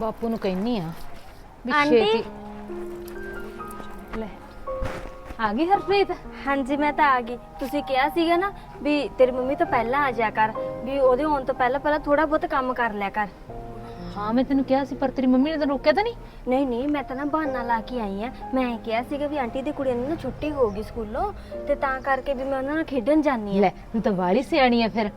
ਬਾਪੂ ਨੂੰ ਕਹਿਨੀ ਆ ਵੀ ਆਂਟੀ? ਛੇਤੀ ਲੈ ਆ ਗਈ ਹਰਪ੍ਰੀਤ? ਹਾਂਜੀ ਮੈਂ ਤਾਂ ਆ ਗਈ। ਤੁਸੀਂ ਕਿਹਾ ਸੀਗਾ ਨਾ ਵੀ ਤੇਰੀ ਮੰਮੀ ਤੋਂ ਪਹਿਲਾਂ ਆ ਜਾ ਕਰ ਵੀ ਉਹਦੇ ਆਉਣ ਤੋਂ ਪਹਿਲਾਂ ਪਹਿਲਾਂ ਥੋੜਾ ਬਹੁਤ ਕੰਮ ਕਰ ਲਿਆ ਕਰ। ਹਾਂ ਮੈਂ ਤੈਨੂੰ ਕਿਹਾ ਸੀ ਪਰ ਤੇਰੀ ਮੰਮੀ ਨੇ ਤਾਂ ਰੋਕਿਆ ਤਾਂ ਨਹੀਂ? ਨਹੀਂ ਨਹੀਂ ਮੈਂ ਤਾਂ ਨਾ ਬਹਾਨਾ ਲਾ ਕੇ ਆਈ ਆ। ਮੈਂ ਇਹ ਕਿਹਾ ਸੀਗਾ ਵੀ ਆਂਟੀ ਦੀ ਕੁੜੀਆਂ ਨੂੰ ਨਾ ਛੁੱਟੀ ਹੋ ਗਈ ਸਕੂਲੋਂ ਤੇ ਤਾਂ ਕਰਕੇ ਵੀ ਮੈਂ ਉਹਨਾਂ ਨਾਲ ਖੇਡਣ ਜਾਨੀ ਆ। ਲੈ ਤੂੰ ਤਾਂ ਵਾਲੀ ਸਿਆਣੀ ਆ ਫਿਰ।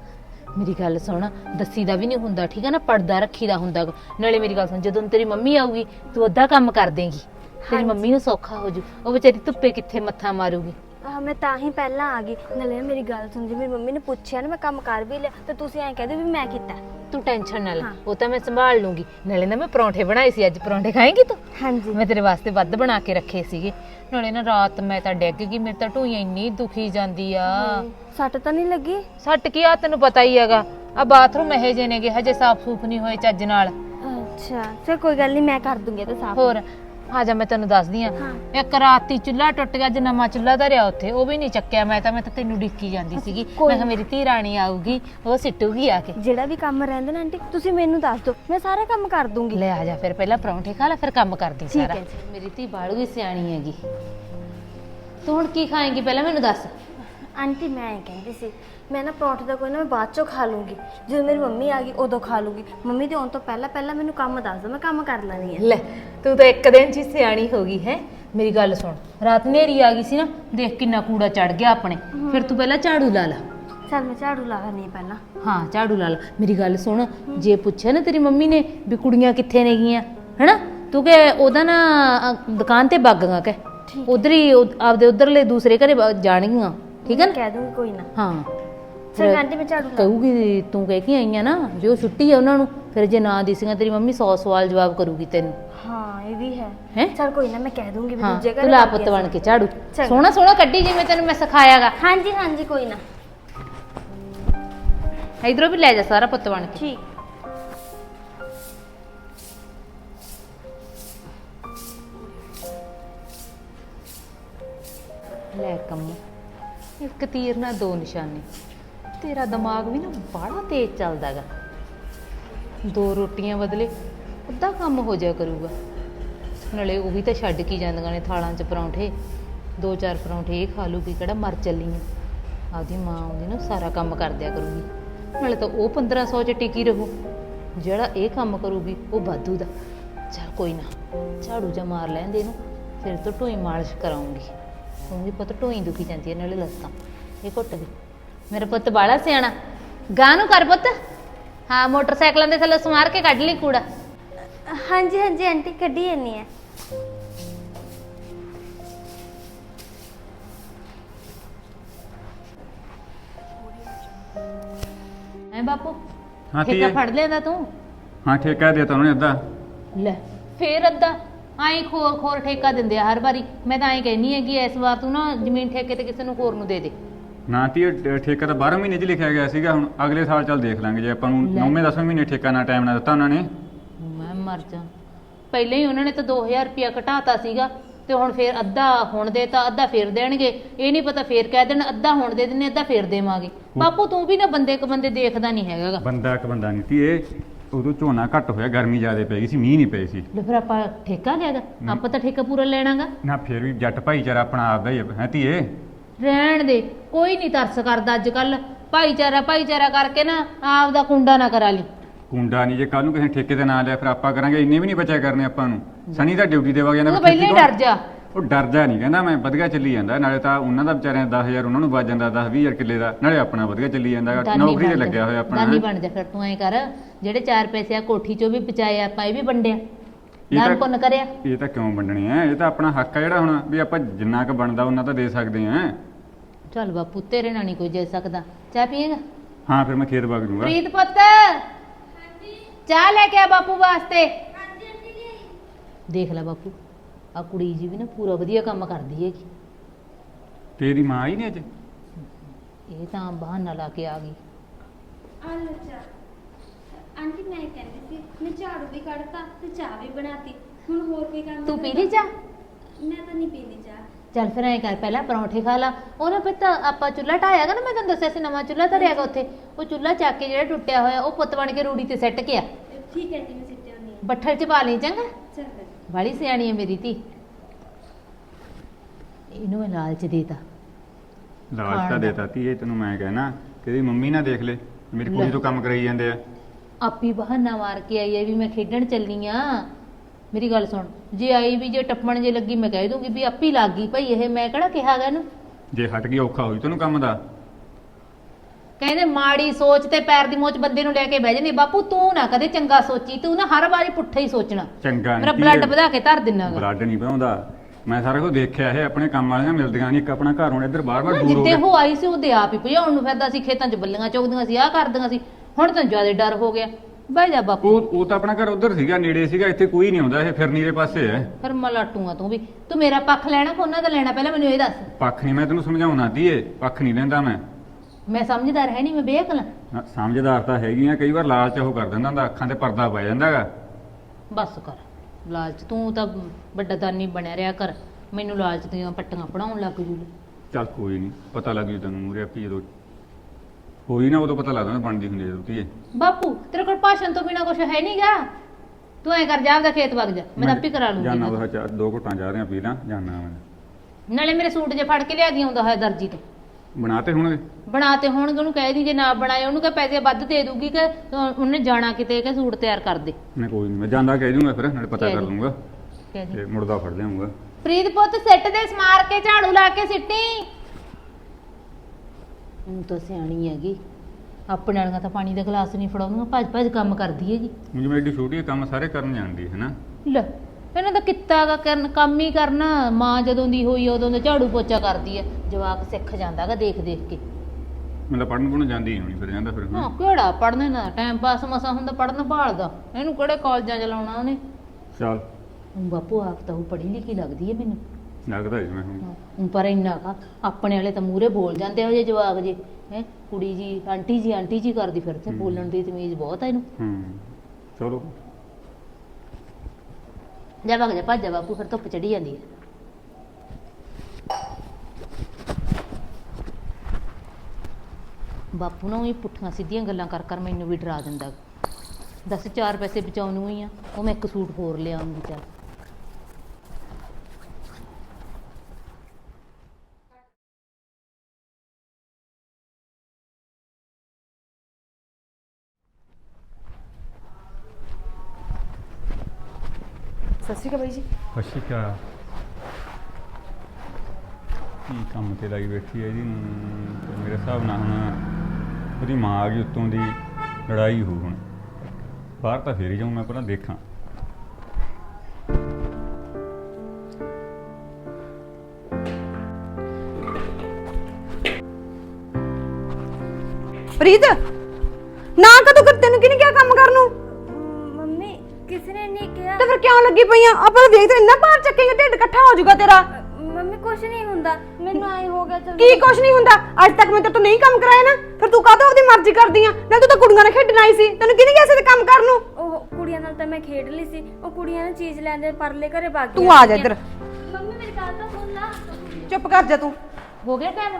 ਮੇਰੀ ਗੱਲ ਸੁਣ ਦੱਸੀ ਦਾ ਵੀ ਨਹੀਂ ਹੁੰਦਾ ਠੀਕ ਹੈ ਨਾ ਪਰਦਾ ਰੱਖੀ ਦਾ ਹੁੰਦਾ ਗਾ। ਨਾਲੇ ਮੇਰੀ ਗੱਲ ਸੁਣ ਜਦੋਂ ਤੇਰੀ ਮੰਮੀ ਆਊਗੀ ਤੂੰ ਅੱਧਾ ਕੰਮ ਕਰ ਦੇਂਗੀ ਤੇਰੀ ਹਾਂਜੀ। ਮੰਮੀ ਨੂੰ ਸੌਖਾ ਹੋ ਜੂ ਉਹ ਵਿਚਾਰੀ ਧੁੱਪੇ ਕਿੱਥੇ ਮੱਥਾ ਮਾਰੂਗੀ ਆਹ ਮੈਂ ਤਾਂ ਹੀ ਪਹਿਲਾਂ ਆ ਗਈ। ਨਾਲੇ ਨਾ ਮੇਰੀ ਗੱਲ ਸੁਣ ਜੀ ਮੇਰੀ ਮੰਮੀ ਨੇ ਪੁੱਛਿਆ ਨਾ ਮੈਂ ਕੰਮ ਕਰ ਵੀ ਲਿਆ ਤੇ ਤੁਸੀਂ ਐਂ ਕਹਦੇ ਵੀ ਮੈਂ ਕੀਤਾ। ਤੂੰ ਟੈਨਸ਼ਨ ਨਾ ਲੈ ਹਾਂ। ਉਹ ਤਾਂ ਮੈਂ ਸੰਭਾਲ ਲੂੰਗੀ। ਨਾਲੇ ਨਾ ਮੈਂ ਪਰੌਂਠੇ ਬਣਾਏ ਸੀ ਅੱਜ ਪਰੌਂਠੇ ਖਾਏਂਗੀ ਤੂੰ? ਹਾਂਜੀ। ਮੈਂ ਤੇਰੇ ਵਾਸਤੇ ਵੱਧ ਬਣਾ ਕੇ ਰੱਖੇ ਸੀਗੇ। ਨਾਲੇ ਨਾ ਰਾਤ ਮੈਂ ਤਾਂ ਡਿੱਗ ਗਈ ਮੇਰੇ ਤਾਂ ਢੂਈਆਂ ਇੰਨੀ ਦੁਖੀ ਜਾਂਦੀ ਆ। ਸੱਟ ਤਾਂ ਨਹੀਂ ਲੱਗੀ? ਸੱਟ ਕੀ ਆ ਤੈਨੂੰ ਪਤਾ ਹੀ ਹੈਗਾ। ਆ ਬਾਥਰੂਮ ਇਹ ਜੇ ਨੇਗੇ ਹਜੇ ਸਾਫ਼ ਸੂਫ ਨਹੀਂ ਹੋਏ ਚੱਜ ਨਾਲ। ਅੱਛਾ ਚਲ ਕੋਈ ਗੱਲ ਨਹੀਂ ਮੈਂ ਕਰ ਦੂੰਗੀ ਇਹ ਤਾਂ ਸਾਫ਼। ਹੋਰ ਆ ਜਾ ਮੈਂ ਤੈਨੂੰ ਦੱਸਦੀ ਆ। ਇੱਕ ਰਾਤੀ ਚੁੱਲ੍ਹਾ ਟੁੱਟ ਗਿਆ ਅੱਜ ਨਵਾਂ ਚੁੱਲ੍ਹਾ ਧਰਿਆ ਉੱਥੇ ਉਹ ਵੀ ਨਹੀਂ ਚੱਕਿਆ ਮੈਂ ਤਾਂ ਮੈਂ ਤਾਂ ਤੈਨੂੰ ਡਿੱਕੀ ਜਾਂਦੀ ਸੀਗੀ। ਮੈਂ ਕਿਹਾ ਮੇਰੀ ਧੀ ਰਾਣੀ ਆਊਗੀ ਉਹ ਸਿੱਟੂਗੀ ਆ ਕੇ। ਜਿਹੜਾ ਵੀ ਕੰਮ ਰਹਿੰਦਾ ਨਾ ਆਂਟੀ ਤੁਸੀਂ ਮੈਨੂੰ ਦੱਸ ਦਿਓ ਮੈਂ ਸਾਰਾ ਕੰਮ ਕਰ ਦੂੰਗੀ। ਲੈ ਆ ਜਾ ਫਿਰ ਪਹਿਲਾਂ ਪਰੌਂਠੇ ਖਾ ਲੈ ਫਿਰ ਕੰਮ ਕਰਦੀ ਸਾਰਾ। ਮੇਰੀ ਧੀ ਬਾੜੂਗੀ ਸਿਆਣੀ ਹੈਗੀ। ਤੂੰ ਹੁਣ ਕੀ ਖਾਏਂਗੀ ਪਹਿਲਾਂ ਮੈਨੂੰ ਦੱਸ। ਆਂਟੀ ਮੈਂ ਇਹ ਕਹਿੰਦੀ ਸੀ ਮੈਂ ਨਾ ਪਰੌਂਠੇ ਦਾ ਕੋਈ ਨਾ ਮੈਂ ਬਾਅਦ ਚੋਂ ਖਾ ਲੂੰਗੀ। ਜਦੋਂ ਮੇਰੀ ਮੰਮੀ ਆ ਗਈ ਉਦੋਂ ਖਾ ਲੂੰਗੀ। ਮੰਮੀ ਦੇ ਆਉਣ ਤੋਂ ਪਹਿਲਾਂ ਪਹਿਲਾਂ ਮੈਨੂੰ ਕੰਮ ਦੱਸ ਦਿਓ ਮੈਂ ਕੰਮ ਕਰ ਲੈਣੀ ਹੈ। ਲੈ ਤੂੰ ਤਾਂ ਇੱਕ ਦਿਨ ਚ ਹੀ ਸਿਆਣੀ ਹੋ ਗਈ ਹੈ। ਮੇਰੀ ਗੱਲ ਸੁਣ ਰਾਤ ਨੇਰੀ ਆ ਗਈ ਸੀ ਨਾ ਦੇਖ ਕਿੰਨਾ ਕੂੜਾ ਚੜ ਗਿਆ ਆਪਣੇ। ਫਿਰ ਤੂੰ ਪਹਿਲਾਂ ਝਾੜੂ ਲਾ ਲਾ। ਚੱਲ ਮੈਂ ਝਾੜੂ ਲਾ ਲੈਣੀ ਪਹਿਲਾਂ। ਹਾਂ ਝਾੜੂ ਲਾ ਲਾ। ਮੇਰੀ ਗੱਲ ਸੁਣ ਜੇ ਪੁੱਛਿਆ ਨਾ ਤੇਰੀ ਮੰਮੀ ਨੇ ਵੀ ਕੁੜੀਆਂ ਕਿੱਥੇ ਨੇਗੀਆਂ ਹੈਨਾ? ਤੂੰ ਕਿ ਉਹਦਾ ਨਾ ਅ, ਦੁਕਾਨ ਤੇ ਬੱਗਾਂ ਕਹਿ। ਠੀਕ ਉਧਰ ਹੀ ਉਹ- ਆਪਦੇ ਉਧਰਲੇ ਦੂਸਰੇ ਘਰੇ ਬ- ਜਾਣਗੀਆਂ। ਠੀਕ ਹੈ ਨਾ? ਕਹਿ ਦੂੰਗੀ ਕੋਈ ਨਾ। ਹਾਂ। ਚਲ ਆਂਟੀ ਮੈਂ ਝਾੜੂ ਲਾ ਕਹੂਗੀ ਤੂੰ ਕਹਿ ਕੇ ਆਈਆਂ ਨਾ ਉਹ ਛੁੱਟੀ ਆ ਉਹਨਾਂ ਨੂੰ ਫਿਰ ਜੇ ਨਾ ਦਿਸੀਆਂ ਤੇਰੀ ਮੰਮੀ 100 ਸਵਾਲ ਜਵਾਬ ਕਰੂਗੀ ਤੈਨੂੰ। ਹਾਂ ਇਹ ਵੀ ਹੈ। ਹੈ? ਚਲ ਕੋਈ ਨਾ ਮੈਂ ਕਹਿ ਦੂੰਗੀ ਵੀ ਹਾਂ ਦੂਜੇ ਘਰ ਤੂੰ ਲਾ ਲੱਗ ਪੁੱਤ ਗਿਆ ਬਣ ਕੇ ਝਾੜੂ। ਚੰਗਾ। ਸੋਹਣਾ ਸੋਹਣਾ ਕੱਢੀ ਜਿਵੇਂ ਤੈਨੂੰ ਮੈਂ ਸਿਖਾਇਆਗਾ। ਹਾਂਜੀ ਹਾਂਜੀ ਕੋਈ ਨਾ। ਇਧਰੋਂ ਵੀ ਲੈ ਜਾ ਸਾਰਾ ਪੁੱਤ ਬਣ ਕੇ। ਠੀਕ। ਲੈ ਕੰਮੂ। ਇੱਕ ਤੀਰ ਨਾਲ ਦੋ ਨਿਸ਼ਾਨੇ। ਤੇਰਾ ਦਿਮਾਗ ਵੀ ਨਾ ਬੜਾ ਤੇਜ਼ ਚੱਲਦਾਗਾ। ਦੋ ਰੋਟੀਆਂ ਬਦਲੇ ਅੱਧਾ ਕੰਮ ਹੋ ਜਾਇਆ ਕਰੂਗਾ। ਨਾਲੇ ਉਹ ਵੀ ਤਾਂ ਛੱਡ ਕੇ ਜਾਂਦੀਆਂ ਨੇ ਥਾਲਾਂ 'ਚ ਪਰੌਂਠੇ। ਦੋ ਚਾਰ ਪਰੌਂਠੇ ਇਹ ਖਾ ਲੂਗੀ ਕਿਹੜਾ ਮਰ ਚੱਲੀ ਆ। ਆਪਦੀ ਮਾਂ ਆਉਂਦੀ ਨਾ ਸਾਰਾ ਕੰਮ ਕਰ ਦਿਆ ਕਰੂਗੀ। ਨਾਲੇ ਤਾਂ ਉਹ 1500 'ਚ ਟਿਕੀ ਰਹੂ। ਜਿਹੜਾ ਇਹ ਕੰਮ ਕਰੂਗੀ ਉਹ ਵਾਧੂ ਦਾ। ਚਲ ਕੋਈ ਨਾ, ਝਾੜੂ ਜਾਂ ਮਾਰ ਲੈਂਦੇ ਇਹਨੂੰ, ਫਿਰ ਤੋਂ ਢੋਈ ਮਾਲਿਸ਼ ਕਰਾਉਂਗੀ। ਕਹੂੰਗੀ ਪੁੱਤ ਢੋਈ ਦੁਖੀ ਜਾਂਦੀ ਹੈ ਨਾਲੇ ਲੱਤਾਂ। ਇਹ ਘੁੱਟ ਦੇ ਮੇਰਾ ਪੁੱਤ ਬਾਲਾ ਸਿਆਣਾ। ਗਾਂ ਨੂੰ ਕਰ ਪੁੱਤ। ਹਾਂ ਮੋਟਰਸਾਈਕਲਾਂ ਦੇ ਥੱਲੇ ਸਮਾਰ ਕੇ ਕੱਢ ਲਈ ਕੂੜਾ। ਹਾਂਜੀ ਹਾਂਜੀ ਆਂਟੀ ਕੱਢੀ ਜਾਨੀ ਹੈ ਐ ਬਾਪੂ ਹਾਂ ਠੇਕਾ ਧੀਏ ਫੜ ਲਿਆਂਦਾ ਤੂੰ? ਹਾਂ ਠੇਕਾ ਦੇ ਤਾ ਉਹਨੇ ਅੱਧਾ। ਲੈ ਫੇਰ ਅੱਧਾ। ਆਈ ਖੋਰ ਖੋਰ ਠੇਕਾ ਦਿੰਦੇ ਆ ਹਰ ਵਾਰੀ। ਮੈਂ ਤਾਂ ਐਂ ਕਹਿਨੀ ਹੈ ਕਿ ਇਸ ਵਾਰ ਤੂੰ ਨਾ ਜ਼ਮੀਨ ਠੇਕੇ ਤੇ ਕਿਸੇ ਨੂੰ ਹੋਰ ਨੂੰ ਦੇ ਦੇ। ਨਾ ਤੀ ਠੇਕਾ ਤਾਂ 12 ਮਹੀਨੇ ਚ ਲਿਖਿਆ ਗਿਆ ਸੀਗਾ ਹੁਣ ਅਗਲੇ ਸਾਲ ਚੱਲ ਦੇਖ ਲਾਂਗੇ ਜੇ ਆਪਾਂ ਨੂੰ ਲੈ। 9ਵੇਂ 10ਵੇਂ ਮਹੀਨੇ ਠੇਕਾ ਨਾ ਟਾਈਮ ਨਾ ਦਿੱਤਾ ਉਹਨਾਂ ਨੇ। ਮੈਂ ਮਰ ਜਾ। ਪਹਿਲਾਂ ਹੀ ਉਹਨਾਂ ਨੇ ਤਾਂ 2000 ਰੁਪਇਆ ਘਟਾਤਾ ਸੀਗਾ ਤੇ ਹੁਣ ਫੇਰ ਅੱਧਾ ਹੁਣ ਦੇਤਾ ਅੱਧਾ ਫੇਰ ਦੇਣਗੇ। ਇਹ ਨਹੀਂ ਪਤਾ ਫੇਰ ਕਹਿ ਦੇਣ ਅੱਧਾ ਹੁਣ ਦੇ ਦਿੰਨੇ ਅੱਧਾ ਫੇਰ ਦੇਵਾਂਗੇ। ਬਾਪੂ ਤੂੰ ਵੀ ਨਾ ਬੰਦੇ ਕ ਬੰਦੇ ਦੇਖਦਾ ਨਹੀਂ ਹੈਗਾ। ਬੰਦਾ ਇੱਕ ਬੰਦਾ ਨਹੀਂ ਤੀ ਇਹ ਉਦੋਂ ਝੋਨਾ ਘੱਟ ਹੋਇਆ ਗਰਮੀ ਜ਼ਿਆਦਾ ਪੈ ਗਈ ਸੀ ਮੀਂਹ ਨਹੀਂ ਪਏ ਸੀ। ਲੈ ਫਿਰ ਆਪਾਂ ਠੇਕਾ ਲਿਆਗਾ ਆਪਾਂ ਤਾਂ ਠੇਕਾ ਪੂਰਾ ਲੈਣਾਗਾ ਨਾ ਫਿਰ ਵੀ ਜੱਟ ਭਾਈਚਾਰਾ ਆਪਣਾ ਆਪਦਾ ਹੀ ਹੈ ਧੀਏ ਰਹਿਣ ਦੇ ਕੋਈ ਨਹੀਂ ਤਰਸ ਕਰਦਾ ਅੱਜ ਕੱਲ ਭਾਈਚਾਰਾ ਭਾਈਚਾਰਾ ਕਰਕੇ ਨਾ ਆਪਦਾ ਕੁੰਡਾ ਨਾ ਕਰਾ ਲਈ ਕੁੰਡਾ ਨਹੀਂ ਜੇ ਕੱਲ ਨੂੰ ਕਿਸੇ ਨੇ ਠੇਕੇ ਤੇ ਨਾ ਲਿਆ ਫਿਰ ਆਪਾਂ ਕਰਾਂਗੇ ਇੰਨੇ ਵੀ ਨਹੀਂ ਬਚਿਆ ਕਰਨੇ ਆਪਾਂ ਨੂੰ। ਸਣੀ ਤਾਂ ਡਿਊਟੀ ਦੇਵਾ ਗਿਆ ਤੂੰ ਤਾਂ ਪਹਿਲਾਂ ਡਰ ਜਾ। ਉਹ ਡਰਦਾ ਨਹੀਂ ਕਹਿੰਦਾ ਮੈਂ ਵਧੀਆ ਚੱਲੀ ਜਾਂਦਾ ਨਾਲੇ ਤਾਂ ਉਹਨਾਂ ਦਾ ਵਿਚਾਰਿਆਂ 10000 ਉਹਨਾਂ ਨੂੰ ਵੱਜ ਜਾਂਦਾ 10 20000 ਕਿੱਲੇ ਦਾ ਨਾਲੇ ਆਪਣਾ ਵਧੀਆ ਚੱਲੀ ਜਾਂਦਾ ਨੌਕਰੀ ਤੇ। ਲੱਗਿਆ ਹੋਇਆ ਆਪਣਾ। ਦਾਨੀ ਬਣ ਜਾ ਫਿਰ ਤੂੰ ਐ ਕਰ ਜਿਹੜੇ 4 ਪੈਸੇ ਆ ਕੋਠੀ ਚੋਂ ਵੀ ਬਚਾਏ ਆਪਾਂ ਇਹ ਵੀ ਵੰਡਿਆ। ਦਾਨ ਤਾਂ- ਪੁੰਨ ਕਰਿਆ। ਇਹ ਤਾਂ ਕਿਉਂ ਵੰਡਣੇ ਆ? ਇਹ ਤਾਂ ਆਪਣਾ ਹੱਕ ਆ ਜਿਹੜਾ ਹੁਣ ਵੀ ਆਪਾਂ ਜਿੰਨਾ ਕੁ ਬਣਦਾ ਉਹਨਾਂ ਤਾਂ ਦੇ ਸਕਦੇ ਆ। ਚੱਲ ਬਾਪੂ ਤੇਰੇ ਨਾਲ ਨਹੀਂ ਕੋਈ ਜੇ ਸਕਦਾ। ਚਾਹ ਪੀਏਗਾ? ਹਾਂ ਫਿਰ ਮੈਂ ਖੇਤ ਵਗ ਜੂਗਾ ਪ੍ਰੀਤ ਪੁੱਤ! ਚਾਹ ਲੈ ਕੇ ਆ ਬਾਪੂ ਵਾਸਤੇ। ਦੇਖ ਲੈ ਬਾਪੂ ਆ ਕੁੜੀ ਜੀ ਵੀ ਨਾ ਪੂਰਾ ਵਧੀਆ ਕੰਮ ਕਰਦੀ ਹੈਗੀ। ਤੇਰੀ ਮਾਂ ਹੀ ਨਹੀਂ ਅੱਜ? ਇਹ ਤਾਂ ਬਹਾਨਾ ਲਾ ਕੇ ਆ ਗਈ। ਆਂਟੀ ਮੈਂ ਕਹਿੰਦੀ ਸੀ ਮੈਂ ਝਾੜੂ ਵੀ ਕੱਢਤਾ ਤੇ ਚਾਹ ਵੀ ਬਣਾਤੀ। ਹੁਣ ਹੋਰ ਕੋਈ ਕੰਮ ਤੂੰ ਪੀ ਲਈ ਚਾਹ? ਮੈਂ ਤਾਂ ਨਹੀਂ ਪੀਂਦੀ ਚਾਹ। ਚੱਲ ਫਿਰ ਐਂ ਕਰ ਪਹਿਲਾਂ ਪਰੌਂਠੇ ਖਾ ਲਾ। ਉਹਨਾਂ ਪਤਾ ਆਪਾਂ ਚੁੱਲ੍ਹਾ ਢਾਇਆਗਾ ਨਾ ਮੈਂ ਤੈਨੂੰ ਦੱਸਿਆ ਸੀ ਨਵਾਂ ਚੁੱਲ੍ਹਾ ਧਰਿਆਗਾ ਉੱਥੇ। ਉਹ ਚੁੱਲ੍ਹਾ ਚੱਕ ਕੇ ਜਿਹੜਾ ਟੁੱਟਿਆ ਹੋਇਆ ਉਹ ਪੁੱਤ ਬਣ ਕੇ ਰੂੜੀ ਤੇ ਸੱਟ ਗਿਆ। ਠੀਕ ਹੈ ਜੀ ਮੈਂ ਸਿੱਟੇ ਹੁੰਦੀ ਹਾਂ। ਬੱਠਲ ਚ ਪਾ ਲਈ ਚੰਗਾ। ਬੜੀ ਸਿਆਣੀ ਹੈ ਮੇਰੀ ਧੀ। ਇਹਨੂੰ ਮੈਂ ਲਾਲਚ ਦੇਤਾ। ਲਾਲਚ ਖਾਣ ਤਾਂ ਦਾ। ਦੇਤਾ ਤੀ ਇਹ ਤੈਨੂੰ ਮੈਂ ਕਹਿਣਾ ਕਿ ਇਹਦੀ ਮੰਮੀ ਨਾ ਦੇਖ ਲੈ ਮੇਰੀ ਕੁੜੀ। ਤੋਂ ਕੰਮ ਕਰਾਈ ਜਾਂਦੇ ਆ। ਆਪੀ ਬਹਾਨਾ ਮਾਰ ਕੇ ਆਈ ਹੈ ਵੀ ਮੈਂ ਖੇਡਣ ਚੱਲੀ ਆ। ਮੇਰੀ ਗੱਲ ਸੁਣ ਜੇ ਆਈ ਵੀ ਜੇ ਟੱਪਣ ਜੇ ਲੱਗੀ ਮੈਂ ਕਹਿ ਦੂੰਗੀ ਵੀ ਆਪੀ ਲੱਗ ਗਈ ਭਾਈ ਇਹ ਮੈਂ ਕਿਹੜਾ ਕਿਹਾਗਾ ਇਹਨੂੰ? ਜੇ ਹਟ ਗਈ ਔਖਾ ਹੋਈ ਤੈਨੂੰ ਕੰਮ ਦਾ। ਕਹਿੰਦੇ ਮਾੜੀ ਸੋਚ ਤੇ ਪੈਰ ਦੀ ਮੋਚ ਬੰਦੇ ਨੂੰ ਲੈ ਕੇ ਬਹਿ ਜਾਂਦੀ ਬਾਪੂ ਤੂੰ ਨਾ ਕਦੇ ਚੰਗਾ ਸੋਚੀ ਤੂੰ ਨਾ ਹਰ ਵਾਰੀ ਪੁੱਠਾ ਹੀ ਸੋਚਣਾ। ਚੰਗਾ ਮੇਰਾ ਬਲੱਡ। ਵਧਾ ਕੇ ਧਰ ਦਿਨਾਗਾ ਬਲੱਡ ਨਹੀਂ ਵਧਾਉਂਦਾ। ਮੈਂ ਸਾਰਾ ਕੁਝ ਦੇਖਿਆ ਇਹ ਆਪਣੇ ਕੰਮ ਵਾਲੀਆਂ ਮਿਲਦੀਆਂ ਨਹੀਂ ਇੱਕ ਆਪਣਾ ਘਰ ਹੁਣ ਇੱਧਰ ਬਾਰ-ਬਾਰ ਦੂਰ ਹੋ ਜਿੱਦੇ ਉਹ ਆਈ ਸੀ ਉਹਦੇ ਆਪ ਹੀ ਭਜਾਉਣ ਨੂੰ ਫਿਰਦਾ ਸੀ ਖੇਤਾਂ 'ਚ ਬੱਲੀਆਂ ਚੁਗਦੀਆਂ ਸੀ ਆਹ ਕਰਦੀਆਂ ਸੀ। ਹੁਣ ਤਾਂ ਜ਼ਿਆਦਾ ਡਰ ਹੋ ਗਿਆ। ਬਹਿ ਜਾ ਬਾਪੂ। ਉਹ ਉਹ ਤਾਂ ਆਪਣਾ ਘਰ ਉਧਰ ਸੀਗਾ ਨੇੜੇ ਸੀਗਾ ਇੱਥੇ ਕੋਈ ਨਹੀਂ ਆਉਂਦਾ ਇਹ ਫਿਰਨੀ ਦੇ ਪਾਸੇ ਹੈ। ਫਿਰ ਮਲਾਟੂਆਂ ਤੂੰ ਵੀ। ਤੂੰ ਮੇਰਾ ਪੱਖ ਲੈਣਾ ਕਿ ਉਹਨਾਂ ਦਾ ਲੈਣਾ ਪਹਿਲਾਂ ਮੈਨੂੰ ਇਹ ਦੱਸ। ਪੱਖ ਨਹੀਂ ਮੈਂ ਤੈਨੂੰ ਸਮਝਾਉਣਾ ਦੀਏ ਪੱਖ ਨਹੀਂ ਲੈਂਦਾ ਮੈਂ। ਮੈਂ ਸਮਝਦਾਰ ਹੈ ਨਹੀਂ ਮੈਂ ਬੇਅਕਲ ਆਂ। ਨਾ, ਸਮਝਦਾਰ ਤਾਂ ਹੈਗੀਆਂ ਕਈ ਵਾਰ ਲਾਲਚ ਉਹ ਕਰ ਦਿੰਦਾ ਹੁੰਦਾ ਅੱਖਾਂ ਤੇ ਪਰਦਾ ਪੈ ਜਾਂਦਾਗਾ ਬਸ ਕਰ ਲਾਲਚ। ਤੂੰ ਤਾਂ ਵੱਡਾ ਦਾਨੀ ਬਣਿਆ ਰਿਹਾ ਕਰ। ਮੈਨੂੰ ਲਾਲਚ ਦੀਆਂ ਪੱਟੀਆਂ ਪੜਾਉਣ ਲੱਗ ਜੂ। ਚੱਲ ਕੋਈ ਨਹੀਂ ਪਤਾ ਲੱਗ ਜੂ ਤੈਨੂੰ ਮੂਰੇ ਆਪੀ ਜਦੋਂ ਹੋਈ ਨਾ ਉਦੋਂ ਪਤਾ ਲੱਗਦਾ ਬਣਦੀ ਹੁੰਦੀ ਜਦੋਂ ਧੀਏ ਬਾਪੂ ਤੇਰੇ ਕੋਲ ਭਾਸ਼ਣ ਤੋਂ ਬਿਨਾ ਕੁਝ ਹੈ ਨਹੀਂਗਾ ਤੂੰ ਐ ਕਰ ਜਾ ਆਪਦਾ ਖੇਤ ਵਗ ਜਾ। ਮੈਂ ਤਾਂ ਆਪੇ ਕਰਾ ਜਾਨਾ ਲੂੰਗੀ ਉਹ ਚਾਰ ਦੋ ਘੁੱਟਾਂ ਚਾਹ ਰਿਆਂ ਪੀ ਲਾਂ ਜਾਨਾ ਮੈਂ। ਨਾਲੇ ਮੇਰੇ ਸੂਟ ਜੇ ਫੜ ਕੇ ਲਿਆ ਦੀ ਆਉਂਦਾ ਹੋਇਆ ਦਰਜੀ ਤੋਂ। ਬਣਾਤੇ ਹੁਣ ਬਣਾਤੇ ਹੋਣਗੇ ਉਹਨੂੰ ਕਹਿ ਦੀ ਜੇ ਨਾ ਬਣਾਏ ਉਹਨੂੰ ਕਹ ਪੈਸੇ ਵੱਧ ਦੇ ਦੂਗੀ ਕਿ ਉਹਨੇ ਜਾਣਾ ਕਿਤੇ ਕਿ ਸੂਟ ਤਿਆਰ ਕਰ ਦੇ। ਮੈਂ ਕੋਈ ਨਹੀਂ ਮੈਂ ਜਾਂਦਾ ਕਹਿ ਦੂੰਗਾ ਫਿਰ ਨਾਲੇ ਪਤਾ ਕਰ। ਲੂੰਗਾ। ਕਹਿ ਦੀ। ਤੇ ਮੁੜਦਾ ਫੜ ਲਿਆਉਂਗਾ ਪ੍ਰੀਤ ਪੁੱਤ ਸਿੱਟ ਦੇ ਸਮਾਰ ਕੇ ਝਾੜੂ ਲਾ ਕੇ ਸਿੱਟੀ। ਉਹ ਤਾਂ ਸਿਆਣੀ ਹੈਗੀ। ਆਪਣੇ ਵਾਲੀਆਂ ਤਾਂ ਪਾਣੀ ਦਾ ਗਲਾਸ ਨਹੀਂ ਫੜਾਉਂਦੀਆਂ ਭੱਜ ਭੱਜ ਕੰਮ ਕਰਦੀ ਹੈਗੀ। ਹੁਣ ਜਿਵੇਂ ਐਡੀ ਛੋਟੀ ਹੈ ਕੰਮ ਸਾਰੇ ਕਰਨ ਜਾਣਦੀ ਹੈ ਨਾ ਲੈ ਇਹਨਾਂ ਦਾ ਕਿੱਤਾਗਾ ਕਰਨ ਕੰਮ ਹੀ ਕਰਨਾ। ਮਾਂ ਜਦੋਂ ਦੀ ਹੋਈ ਆ, ਉਦੋਂ ਦਾ ਝਾੜੂ ਪੋਚਾ ਕਰਦੀ ਹੈ। ਜਵਾਕ ਸਿੱਖ ਜਾਂਦਾਗਾ ਦੇਖ ਦੇਖ ਕੇ। ਮੈਂ ਤਾਂ ਪੜਨ ਪੁੜਨ ਜਾਂਦੀ ਨਹੀਂ ਫਿਰ ਜਾਂਦਾ ਫਿਰ ਹਾਂ ਕਿਹੜਾ ਪੜਨੇ ਦਾ? ਟਾਈਮ ਪਾਸ ਮਸਾ ਹੁੰਦਾ ਪੜਨ ਭਾਲਦਾ। ਇਹਨੂੰ ਕਿਹੜੇ ਕਾਲਜਾਂ ਚ ਲਾਉਣਾ ਉਹਨੇ? ਚੱਲ। ਹੁਣ ਬਾਪੂ ਆਪ ਤਾਂ ਉਹ ਪੜ੍ਹੀ ਲਿਖੀ ਲੱਗਦੀ ਹੈ ਮੈਨੂੰ। ਲੱਗਦਾ ਹੁਣ ਪਰ ਇੰਨਾ ਕਾ ਆਪਣੇ ਵਾਲੇ ਤਾਂ ਮੂਰੇ ਬੋਲ ਜਾਂਦੇ ਹੋ ਜੇ ਜਵਾਕ ਜੇ ਹੈ ਕੁੜੀ ਜੀ ਆਂਟੀ ਜੀ ਆਂਟੀ ਜੀ ਕਰਦੀ ਫਿਰਦੇ ਹੂੰ। ਬੋਲਣ ਦੀ ਤਮੀਜ਼ ਬਹੁਤ ਹੈ ਇਹਨੂੰ। ਹੂੰ ਚਲੋ। ਜਾ ਵਗ ਜਾ ਭੱਜ ਜਾ ਬਾਪੂ ਫਿਰ ਧੁੱਪ ਚੜੀ ਜਾਂਦੀ ਹੈ ਬਾਪੂ ਨੂੰ ਵੀ ਪੁੱਠੀਆਂ ਸਿੱਧੀਆਂ ਗੱਲਾਂ ਕਰ ਕਰ ਮੈਨੂੰ ਵੀ ਡਰਾ ਦਿੰਦਾ। ਦਸ ਚਾਰ ਪੈਸੇ ਬਚਾਉਣ ਨੂੰ ਹੀ ਆ ਉਹ ਮੈਂ ਇੱਕ ਸੂਟ ਹੋਰ ਲਿਆਉਂਗੀ ਚੱਲ। ਸਤਿ ਸ਼੍ਰੀ ਅਕਾਲ ਬਾਈ ਜੀ। ਅੱਛਾ ਕੀ ਕੰਮ ਤੇ ਲਾਈ ਬੈਠੀ ਹੈ ਜੀ? ਤੇ ਮੇਰੇ ਹਿਸਾਬ ਨਾਲ ਹੁਣ ਉਹਦੀ ਮਾਂ ਆ ਗਈ ਉੱਤੋਂ ਦੀ ਲੜਾਈ ਹੋ ਹੁਣ। ਬਾਹਰ ਤਾਂ ਫੇਰ ਹੀ ਜਾਊਂ ਮੈਂ ਪਹਿਲਾਂ ਦੇਖਾਂ। ਪ੍ਰੀਤ ਨਾ ਕਦੋਂ ਕਰ ਤੈਨੂੰ ਕਿਹਨੇ ਕਿਹਾ ਕੰਮ ਕਰਨ ਨੂੰ? ਤੇ ਫਿਰ ਕਿਉਂ ਲੱਗੀ ਪਈਆਂ ਆਪਾਂ ਦੇਖ ਤੇ ਇੰਨਾ ਭਾਰ ਚੱਕੇਂਗੇ ਢਿੱਡ ਇਕੱਠਾ ਹੋ ਜਾਊਗਾ ਤੇਰਾ। ਮੰਮੀ ਕੁਛ ਨਹੀਂ ਹੁੰਦਾ। ਮੈਨੂੰ ਆਈ ਹੋ ਗਿਆ ਚਲ। ਕੀ ਕੁਛ ਨਹੀਂ ਹੁੰਦਾ? ਅੱਜ ਤੱਕ ਮੈਂ ਤੇਰੇ ਤੋਂ ਨਹੀਂ ਕੰਮ ਕਰਾਇਆ ਨਾ ਫਿਰ ਤੂੰ ਕਾਹਤੋਂ ਆਪਣੀ ਮਰਜ਼ੀ ਕਰਦੀ ਆ? ਨਾ ਤੂੰ ਤਾਂ ਕੁੜੀਆਂ ਨਾਲ ਖੇਡਣ ਆਈ ਸੀ। ਤੈਨੂੰ ਕਿਹਨੇ ਕਿਹਾ ਸੀ ਤੇ ਕੰਮ ਕਰਨ ਨੂੰ? ਉਹ ਕੁੜੀਆਂ ਨਾਲ ਤਾਂ ਮੈਂ ਖੇਡ ਲਈ ਸੀ। ਉਹ ਕੁੜੀਆਂ ਨੇ ਚੀਜ਼ ਲੈਂਦੇ ਪਰਲੇ ਘਰੇ ਭੱਗ ਤੂੰ ਆ ਜਾ ਇੱਧਰ। ਮੰਮੀ ਮੇਰੀ ਗੱਲ ਤਾਂ ਸੁਣ ਲਾ। ਚੁੱਪ ਕਰ ਜਾ ਤੂੰ। ਹੋ ਗਿਆ ਟਾਈਮ?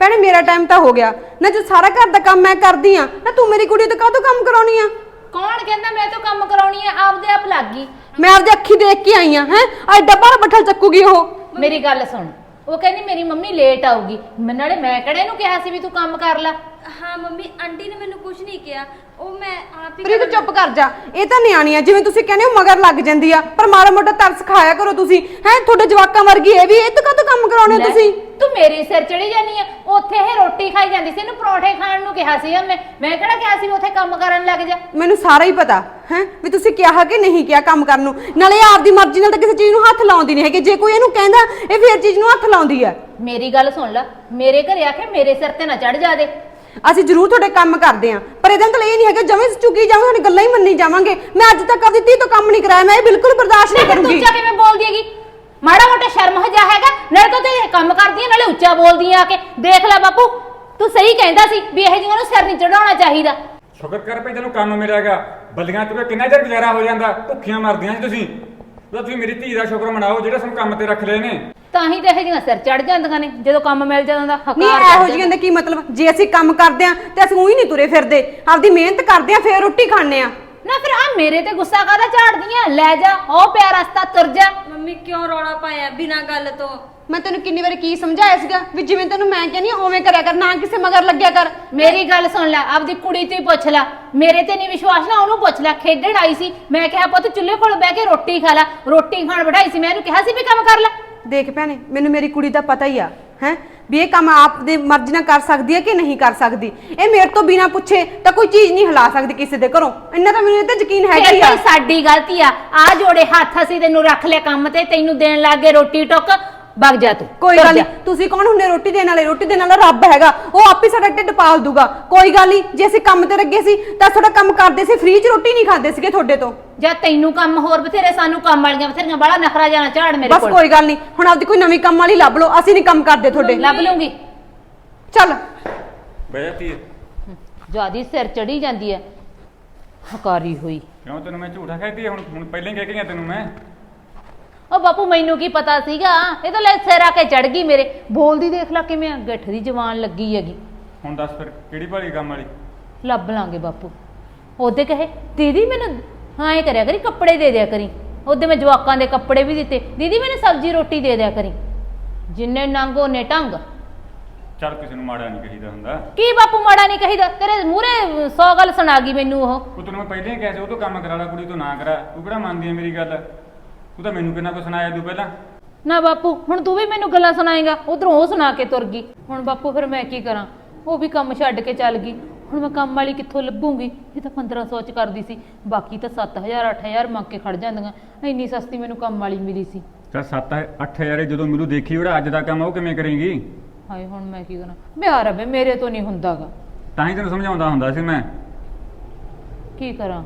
ਭੈਣੇ ਮੇਰਾ ਟਾਈਮ ਤਾਂ ਹੋ ਗਿਆ। ਨਾ ਜੇ ਸਾਰਾ ਘਰ ਦਾ ਕੰਮ ਮੈਂ ਕਰਦੀ ਆ ਨਾ ਤੂੰ ਮੇਰੀ ਕੁੜੀ ਤੋਂ ਕਾਹਤੋਂ ਕੰਮ ਕਰਾਉਣੀ ਆ? ਕੌਣ ਕਹਿੰਦਾ ਮੈਂ ਤਾਂ ਕੰਮ ਕਰਾਉਣੀ ਹੈ ਆਪਦੇ ਆਪ ਲੱਗ ਗਈ। ਮੈਂ ਆਪਦੀ ਅੱਖੀ ਦੇਖ ਕੇ ਆਈ ਆ ਹੈ? ਐਡਾ ਭਾਰ ਬੱਠਲ ਚੱਕੂਗੀ ਉਹ। ਮੇਰੀ ਗੱਲ ਸੁਣ। ਉਹ ਕਹਿੰਦੀ ਮੇਰੀ ਮੰਮੀ ਲੇਟ ਆਊਗੀ। ਮੈਂ ਨਾਲੇ ਮੈਂ ਕਿਹੜੇ ਨੂੰ ਕਿਹਾ ਸੀ ਵੀ ਤੂੰ ਕੰਮ ਕਰ ਲੈ? ਹਾਂ ਮੰਮੀ ਆਂਟੀ ਨੇ ਮੈਨੂੰ ਕੁਝ ਨਹੀਂ ਕਿਹਾ। ਉਹ ਮੈਂ ਆਪ ਹੀ ਪ੍ਰੀਤ ਚੁੱਪ ਕਰ ਜਾ। ਇਹ ਤਾਂ ਨਿਆਣੀ ਆ ਜਿਵੇਂ ਤੁਸੀਂ ਕਹਿੰਦੇ ਹੋ ਮਗਰ ਲੱਗ ਜਾਂਦੀ ਆ। ਪਰ ਮਾੜਾ ਮੋਟਾ ਤਰਸ ਖਾਇਆ ਕਰੋ ਤੁਸੀਂ। ਹੈ ਤੁਹਾਡੇ ਜਵਾਕਾਂ ਵਰਗੀ ਇਹ ਵੀ ਇਹ ਤੋਂ ਕਾਹਤੋਂ ਕੰਮ ਕਰਾਉਣੇ ਤੁਸੀਂ? ਤੂੰ ਮੇਰੇ ਸਿਰ ਚੜੀ ਜਾਨੀ ਆ। ਉੱਥੇ ਇਹ ਰੋਟੀ ਖਾਈ ਜਾਂਦੀ ਸੀ ਇਹਨੂੰ ਪਰੌਂਠੇ ਖਾਣ ਨੂੰ ਕਿਹਾ ਸੀ ਮੈਂ ਮੈਂ ਕਿਹੜਾ ਕਿਹਾ ਸੀ ਵੀ ਉੱਥੇ ਕੰਮ ਕਰਨ ਲੱਗ ਜਾ? ਮੈਨੂੰ ਸਾਰਾ ਹੀ ਪਤਾ ਹੈ ਵੀ ਤੁਸੀਂ ਕਿਹਾ ਕਿ ਨਹੀਂ ਕਿਹਾ ਕੰਮ ਕਰਨ ਨੂੰ। ਨਾਲੇ ਆਪਦੀ ਮਰਜ਼ੀ ਨਾਲ ਤਾਂ ਕਿਸੇ ਚੀਜ਼ ਨੂੰ ਹੱਥ ਲਾਉਂਦੀ ਨਹੀਂ ਹੈਗੀ। ਜੇ ਕੋਈ ਇਹਨੂੰ ਕਹਿੰਦਾ ਇਹ ਫੇਰ ਚੀਜ਼ ਨੂੰ ਹੱਥ ਲਾਉਂਦੀ ਆ। ਮੇਰੀ ਗੱਲ ਸੁਣ ਲੈ। ਮੇਰੇ ਘਰੇ ਆ ਕੇ ਮੇਰੇ ਸਿਰ ਤੇ ਨਾ ਚੜ ਜਾ ਦੇ। ਅਸੀਂ ਜ਼ਰੂਰ ਤੁਹਾਡੇ ਕੰਮ ਕਰਦੇ ਆਂ ਪਰ ਇਹਦਾ ਮਤਲਬ ਇਹ ਨਹੀਂ ਹੈਗਾ ਜਵੇਂ ਚੁੱਕੀ ਜਾਵਾਂ ਤੁਹਾਡੀ ਗੱਲਾਂ ਹੀ ਮੰਨੀ ਜਾਵਾਂਗੇ। ਮੈਂ ਅੱਜ ਤੱਕ ਆਪਦੀ ਧੀ ਤੋਂ ਕੰਮ ਨਹੀਂ ਕਰਾਇਆ ਮੈਂ ਇਹ ਬਿਲਕੁਲ ਬਰਦਾਸ਼ਤ ਨਹੀਂ ਫਿਰ ਤੂੰ ਕਰੂੰਗੀ। ਉੱਚਾ ਕਿਵੇਂ ਬੋਲਦੀ ਹੈਗੀ? ਮਾੜਾ ਮੋਟਾ ਸ਼ਰਮ ਹਜਾ ਹੈਗਾ ਨਾਲੇ ਤਾਂ ਤੇ ਕੰਮ ਕਰਦੀ ਹੈ ਨਾਲੇ ਉੱਚਾ ਬੋਲਦੀ ਆ ਕੇ। ਦੇਖ ਲੈ ਬਾਪੂ ਤੂੰ ਸਹੀ ਕਹਿੰਦਾ ਸੀ ਵੀ ਇਹ ਜਿਹੀਆਂ ਨੂੰ ਸਿਰ ਨਹੀਂ ਚੜਾਉਣਾ ਚਾਹੀਦਾ। ਸ਼ੁਕਰ ਕਰ ਭਈ ਤੈਨੂੰ ਕੰਮ ਮਿਲਿਆਗਾ ਬੱਲੀਆਂ ਚੁੱਕੇ ਕਿੰਨਾ ਚਿਰ ਗੁਜ਼ਾਰਾ ਹੋ ਜਾਂਦਾ ਭੁੱਖੀਆਂ ਮਰਦੀਆਂ ਜੀ ਤੁਸੀਂ। ਤਾਂ ਤੁਸੀਂ ਮੇਰੀ ਧੀ ਦਾ ਸ਼ੁਕਰ ਮਨਾਓ ਜਿਹੜਾ ਸਾਨੂੰ ਕੰਮ ਤੇ ਰੱਖ ਲਏ ਨੇ। ਤਾਂ ਹੀ ਤੇ ਇਹ ਜਿਹੀਆਂ ਸਿਰ ਚੜ ਜਾਂਦੀਆਂ ਨੇ ਜਦੋਂ ਕੰਮ ਮਿਲ ਜਾਂਦਾ ਹਕਾਰ ਨਹੀਂ ਇਹੋ। ਜਿਹੀਆਂ ਦਾ ਕੀ ਮਤਲਬ? ਜੇ ਅਸੀਂ ਕੰਮ ਕਰਦੇ ਆਂ ਤੇ ਅਸੀਂ ਉਹੀ ਨਹੀਂ ਤੁਰੇ ਫਿਰਦੇ। ਆਪਦੀ ਮਿਹਨਤ ਕਰਦੇ ਆਂ ਫੇਰ ਰੋਟੀ ਖਾਣੇ ਆਂ ਨਾ ਫਿਰ ਆ ਮੇਰੇ ਤੇ ਗੁੱਸਾ ਕਾਹਦਾ ਝਾੜਦੀਆਂ? ਲੈ ਜਾ ਉਹ ਪਿਆ ਰਸਤਾ ਤੁਰ ਜਾ। ਮੰਮੀ ਕਿਉਂ ਰੌਲਾ ਪਾਇਆ ਬਿਨਾਂ ਗੱਲ ਤੋਂ? ਮੈਂ ਤੈਨੂੰ ਕਿੰਨੀ ਵਾਰੀ ਕੀ ਸਮਝਾਇਆ ਸੀਗਾ ਵੀ ਜਿਵੇਂ ਤੈਨੂੰ ਮੈਂ ਕਹਿੰਦੀ ਆ ਉਵੇਂ ਕਰਿਆ ਕਰ ਨਾ ਕਿਸੇ ਮਗਰ ਲੱਗਿਆ ਕਰ। ਮੇਰੀ ਗੱਲ ਸੁਣ ਲੈ ਆਪਦੀ ਕੁੜੀ ਤੋਂ ਹੀ ਪੁੱਛ ਲੈ। ਮੇਰੇ ਤੇ ਨਹੀਂ ਵਿਸ਼ਵਾਸ ਨਾ ਉਹਨੂੰ ਪੁੱਛ ਲੈ ਖੇਡਣ ਆਈ ਸੀ। ਮੈਂ ਕਿਹਾ ਪੁੱਤ ਚੁੱਲ੍ਹੇ ਕੋਲ ਬਹਿ ਕੇ ਰੋਟੀ ਖਾ ਲੈ। ਰੋਟੀ ਖਾਣ ਬਿਠਾਈ ਸੀ ਮੈਂ ਇਹਨੂੰ ਕਿਹਾ ਸੀ ਵੀ ਕੰਮ ਕਰ ਲੈ। ਦੇਖ ਭੈਣੇ ਮੈਨੂੰ ਮੇਰੀ ਕੁੜੀ ਦਾ ਪਤਾ ਹੀ ਆ ਹੈ? ਵੀ ਇਹ ਕੰਮ ਆਪ ਦੇ ਮਰਜ਼ੀ ਨਾਲ ਕਰ ਸਕਦੀ ਹੈ ਕਿ ਨਹੀਂ ਕਰ ਸਕਦੀ? ਇਹ ਮੇਰੇ ਤੋਂ ਬਿਨਾ ਪੁੱਛੇ ਤਾਂ ਕੋਈ ਚੀਜ਼ ਨਹੀਂ ਹਿਲਾ ਸਕਦੀ ਕਿਸੇ ਦੇ ਘਰੋਂ। ਇੰਨਾ ਤਾਂ ਮੈਨੂੰ ਇਹ ਤੇ ਯਕੀਨ ਹੈਗਾ ਫਿਰ ਹੀ ਆ। ਭਾਈ ਸਾਡੀ ਗਲਤੀ ਆ। ਆ ਜੋੜੇ ਹੱਥ ਅਸੀਂ ਤੈਨੂੰ ਰੱਖ ਲਿਆ ਕੰਮ ਤੇ ਤੈਨੂੰ ਦੇਣ ਲੱਗ ਰੋਟੀ ਟੁੱਕ। ਵਗ ਜਾ ਤੂੰ ਕੋਈ ਗੱਲ ਜਾ। ਨਹੀਂ ਤੁਸੀਂ ਕੌਣ ਹੁੰਦੇ ਰੋਟੀ ਦੇਣ ਵਾਲੇ? ਰੋਟੀ ਦੇਣ ਵਾਲਾ ਰੱਬ ਹੈਗਾ ਉਹ ਆਪੇ ਸਾਡਾ ਢਿੱਡ ਪਾਲ ਦੂਗਾ। ਕੋਈ ਗੱਲ ਨਹੀਂ ਜੇ ਅਸੀਂ ਕੰਮ ਤੇ ਲੱਗੇ ਸੀ ਤਾਂ ਤੁਹਾਡਾ ਕੰਮ ਕਰਦੇ ਸੀ ਫ੍ਰੀ 'ਚ ਰੋਟੀ ਨਹੀਂ ਖਾਂਦੇ ਸੀਗੇ ਤੁਹਾਡੇ ਤੋਂ। ਜਾਂ ਤੈਨੂੰ ਕੰਮ ਹੋਰ ਬਥੇਰੇ ਸਾਨੂੰ ਕੰਮ ਵਾਲੀਆਂ ਬਥੇਰੀਆਂ ਬੜਾ ਨਖਰਾ ਜਾਣਾ ਝਾੜ ਮੇਰੇ ਬਸ ਕੋਲ। ਕੋਈ ਗੱਲ ਨਹੀਂ ਹੁਣ ਆਪਦੀ ਕੋਈ ਨਵੀਂ ਕੰਮ ਵਾਲੀ ਲੱਭ ਲਓ ਅਸੀਂ ਨਹੀਂ ਕੰਮ ਕਰਦੇ ਤੁਹਾਡੇ। ਲੱਭ ਲੂੰਗੀ ਚੱਲ। ਬਹਿ ਜਾਂਦੀ ਹੈ ਜਿਆਦੀ ਸਿਰ ਚੜੀ ਜਾਂਦੀ ਐ। ਹਕਾਰੀ ਹੋਈ। ਕਿਉਂ ਤੈਨੂੰ ਮੈਂ ਝੂਠਾ ਕਹਿਤੀ ਹੁਣ ਹੁਣ ਪਹਿਲਾਂ ਹੀ ਕਹਿ ਕੇ ਗਿਆ ਤੈਨੂੰ ਮੈਂ। ਉਹ ਬਾਪੂ ਮੈਨੂੰ ਕੀ ਪਤਾ ਸੀਗਾ? ਇਹ ਤਾਂ ਲੈ ਸਿਰ ਆ ਕੇ ਚੜ ਗਈ ਮੇਰੇ। ਬੋਲਦੀ ਦੇਖ ਲੈ ਕਿਵੇਂ ਗੱਠ ਦੀ ਜਵਾਨ ਲੱਗੀ ਹੈਗੀ। ਹੁਣ ਦੱਸ ਫਿਰ ਕਿਹੜੀ ਭਾਲੀ ਕੰਮ ਵਾਲੀ? ਲੱਭ ਲਾਂਗੇ ਬਾਪੂ। ਉਹਦੇ ਕਹੇ ਦੀਦੀ ਮੈਨੂੰ ਹਾਂ ਇਹ ਕਰਿਆ ਕਰੀ ਕੱਪੜੇ ਦੇ ਦਿਆ ਕਰੀ। ਉਹਦੇ ਮੈਂ ਜਵਾਕਾਂ ਦੇ ਕੱਪੜੇ ਵੀ ਦਿੱਤੇ। ਦੀਦੀ ਮੈਨੂੰ ਸਬਜ਼ੀ ਰੋਟੀ ਦੇ ਦਿਆ ਕਰੀ। ਜਿੰਨੇ ਨੰਗ ਉਹਨੇ ਢੰਗ ਚੱਲ ਕਿਸੇ ਨੂੰ ਮਾੜਾ ਨਹੀਂ ਕਹੀਦਾ ਹੁੰਦਾ। ਕੀ ਬਾਪੂ ਮਾੜਾ ਨਹੀਂ ਕਹੀਦਾ? ਤੇਰੇ ਮੂਹਰੇ 100 ਗੱਲ ਸੁਣਾ ਗਈ ਮੈਨੂੰ ਉਹ। ਉਹ ਤੈਨੂੰ ਮੈਂ ਪਹਿਲਾਂ ਹੀ ਕਿਹਾ ਸੀ ਉਹ ਤੋਂ ਕੰਮ ਕਰਾ ਲਾ ਕੁੜੀ ਤੋਂ ਨਾ ਕਰਾ। ਤੂੰ ਕਿਹੜਾ ਮੰਨਦੀ ਹੈ ਮੇਰੀ ਗੱਲ? ਤੂੰ ਤਾਂ ਮੈਨੂੰ ਕਿੰਨਾ ਕੁ ਸੁਣਾਇਆ ਤੂੰ ਪਹਿਲਾਂ? ਨਾ ਬਾਪੂ ਹੁਣ ਤੂੰ ਵੀ ਮੈਨੂੰ ਗੱਲਾਂ ਸੁਣਾਏਗਾ। ਉਧਰੋਂ ਉਹ ਸੁਣਾ ਕੇ ਤੁਰ ਗਈ। ਹੁਣ ਬਾਪੂ ਫਿਰ ਮੈਂ ਕੀ ਕਰਾਂ? ਉਹ ਵੀ ਕੰਮ ਛੱਡ ਕੇ ਚੱਲ ਗਈ। ਹੁਣ ਮੈਂ ਕੰਮ ਵਾਲੀ ਕਿੱਥੋਂ ਲੱਭੂੰਗੀ? ਇਹ ਤਾਂ 1500 ਚ ਕਰਦੀ ਸੀ। ਬਾਕੀ ਤਾਂ 7000 8000 ਮੰਗ ਕੇ ਖੜ ਜਾਂਦੀਆਂ। ਇੰਨੀ ਸਸਤੀ ਮੈਨੂੰ ਕੰਮ ਵਾਲੀ ਮਿਲੀ ਸੀ। ਚੱਲ 7 8000 ਜਦੋਂ ਮਿਲੂ ਦੇਖੀ ਜਿਹੜਾ ਅੱਜ ਦਾ ਕੰਮ ਆ ਉਹ ਕਿਵੇਂ ਕਰੇਂਗੀ? ਹਾਏ ਹੁਣ ਮੈਂ ਕੀ ਕਰਾਂ? ਬਿਹਾਰ ਰਵੇ ਮੇਰੇ ਤੋਂ ਨਹੀਂ ਹੁੰਦਾਗਾ। ਤਾਂ ਹੀ ਤੈਨੂੰ ਸਮਝਾਉਂਦਾ ਹੁੰਦਾ ਸੀ ਮੈਂ। ਕੀ ਕਰਾਂ?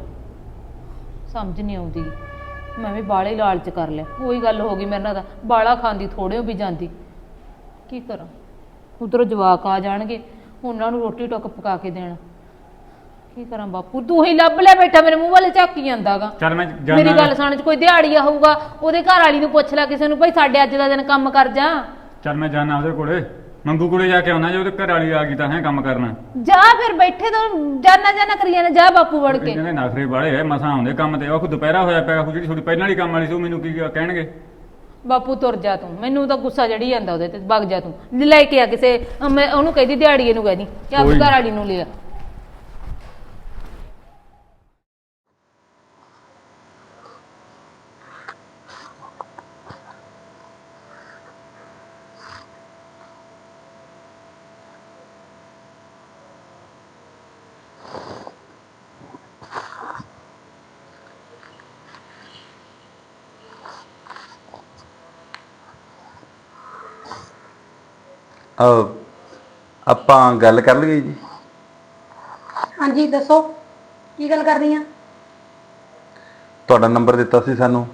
ਸਮਝ ਨਹੀਂ ਆਉਂਦੀ। ਮੈਂ ਵੀ ਬਾਲੇ ਲਾਲਚ ਕਰ ਲਿਆ। ਉਹੀ ਗੱਲ ਹੋ ਗਈ ਮੇਰੇ ਨਾਲ ਤਾਂ। ਬਾਲਾ ਖਾਂਦੀ ਥੋੜੇ ਵੀ ਜਾਂਦੀ। ਕੀ ਕਰਾਂ? ਉਧਰੋਂ ਜਵਾਕ ਆ ਜਾਣਗੇ ਉਹਨਾਂ ਨੂੰ ਰੋਟੀ ਟੁੱਕ ਪਕਾ ਕੇ ਦੇਣਾ। ਕੀ ਕਰਾਂ ਬਾਪੂ? ਤੂੰ ਹੀ ਲੱਭ ਲਿਆ ਬੈਠਾ ਮੇਰੇ ਮੂੰਹ ਵੱਲ ਝਾਕੀ ਜਾਂਦਾਗਾ ਚੱਲ ਮੈਂ ਮੇਰੀ ਜਾਣਾ ਗੱਲ ਸੁਣਨ ਚ ਕੋਈ ਦਿਹਾੜੀਆ ਹੋਊਗਾ ਉਹਦੇ ਘਰ ਵਾਲੀ ਨੂੰ ਪੁੱਛ ਲੈ ਕਿਸੇ ਨੂੰ ਭਾਈ ਸਾਡੇ ਅੱਜ ਦਾ ਦਿਨ ਕੰਮ ਕਰ ਜਾ। ਚੱਲ ਮੈਂ ਜਾਣਾ ਉਹਦੇ ਕੋਲੇ। ਮੰਗੂ ਕੋਲੇ ਜਾ ਕੇ ਆਉਣਾ ਜੇ ਉਹਦੇ ਘਰ ਵਾਲੀ ਆ ਗਈ ਤਾਂ ਹੈ ਕੰਮ ਕਰਨਾ। ਜਾ ਫਿਰ ਬੈਠੇ ਤੋਂ ਜਾਨਾ ਜਾਨਾ ਕਰੀ ਜਾਣਾ ਜਾ ਬਾਪੂ ਵੜ ਕੇ। ਕਹਿੰਦੇ ਨਖਰੇ ਵਾਲੇ ਐ ਮਸਾਂ ਆਉਂਦੇ ਕੰਮ ਤੇ ਉਹ ਖੁਦ ਦੁਪਹਿਰਾ ਹੋਇਆ ਪਿਆ ਉਹ ਜਿਹੜੀ ਤੁਹਾਡੀ ਪਹਿਲਾਂ ਵਾਲੀ ਕੰਮ ਵਾਲੀ ਸੀ ਉਹ ਮੈਨੂੰ ਕੀ ਕਹਿਣਗੇ? ਬਾਪੂ ਤੁਰ ਜਾ ਤੂੰ ਮੈਨੂੰ ਤਾਂ ਗੁੱਸਾ ਚੜੀ ਜਾਂਦਾ ਉਹਦੇ ਤੇ ਵਗ ਜਾ ਤੂੰ। ਲੈ ਕੇ ਆ ਕਿਸੇ ਮੈਂ ਉਹਨੂੰ ਕਹਿਦੀ ਦਿਹਾੜੀਏ ਨੂੰ ਕਹਿਦੀ ਨੀ। ਘਰ ਵਾਲੀ ਨੂੰ ਲੈ ਆ। ਆਪਾਂ ਗੱਲ ਕਰ ਲਈਏ ਜੀ। ਹਾਂਜੀ ਦੱਸੋ। ਕੀ ਗੱਲ ਕਰਨੀ ਆ? ਤੁਹਾਡਾ ਨੰਬਰ ਦਿੱਤਾ ਸੀ ਸਾਨੂੰ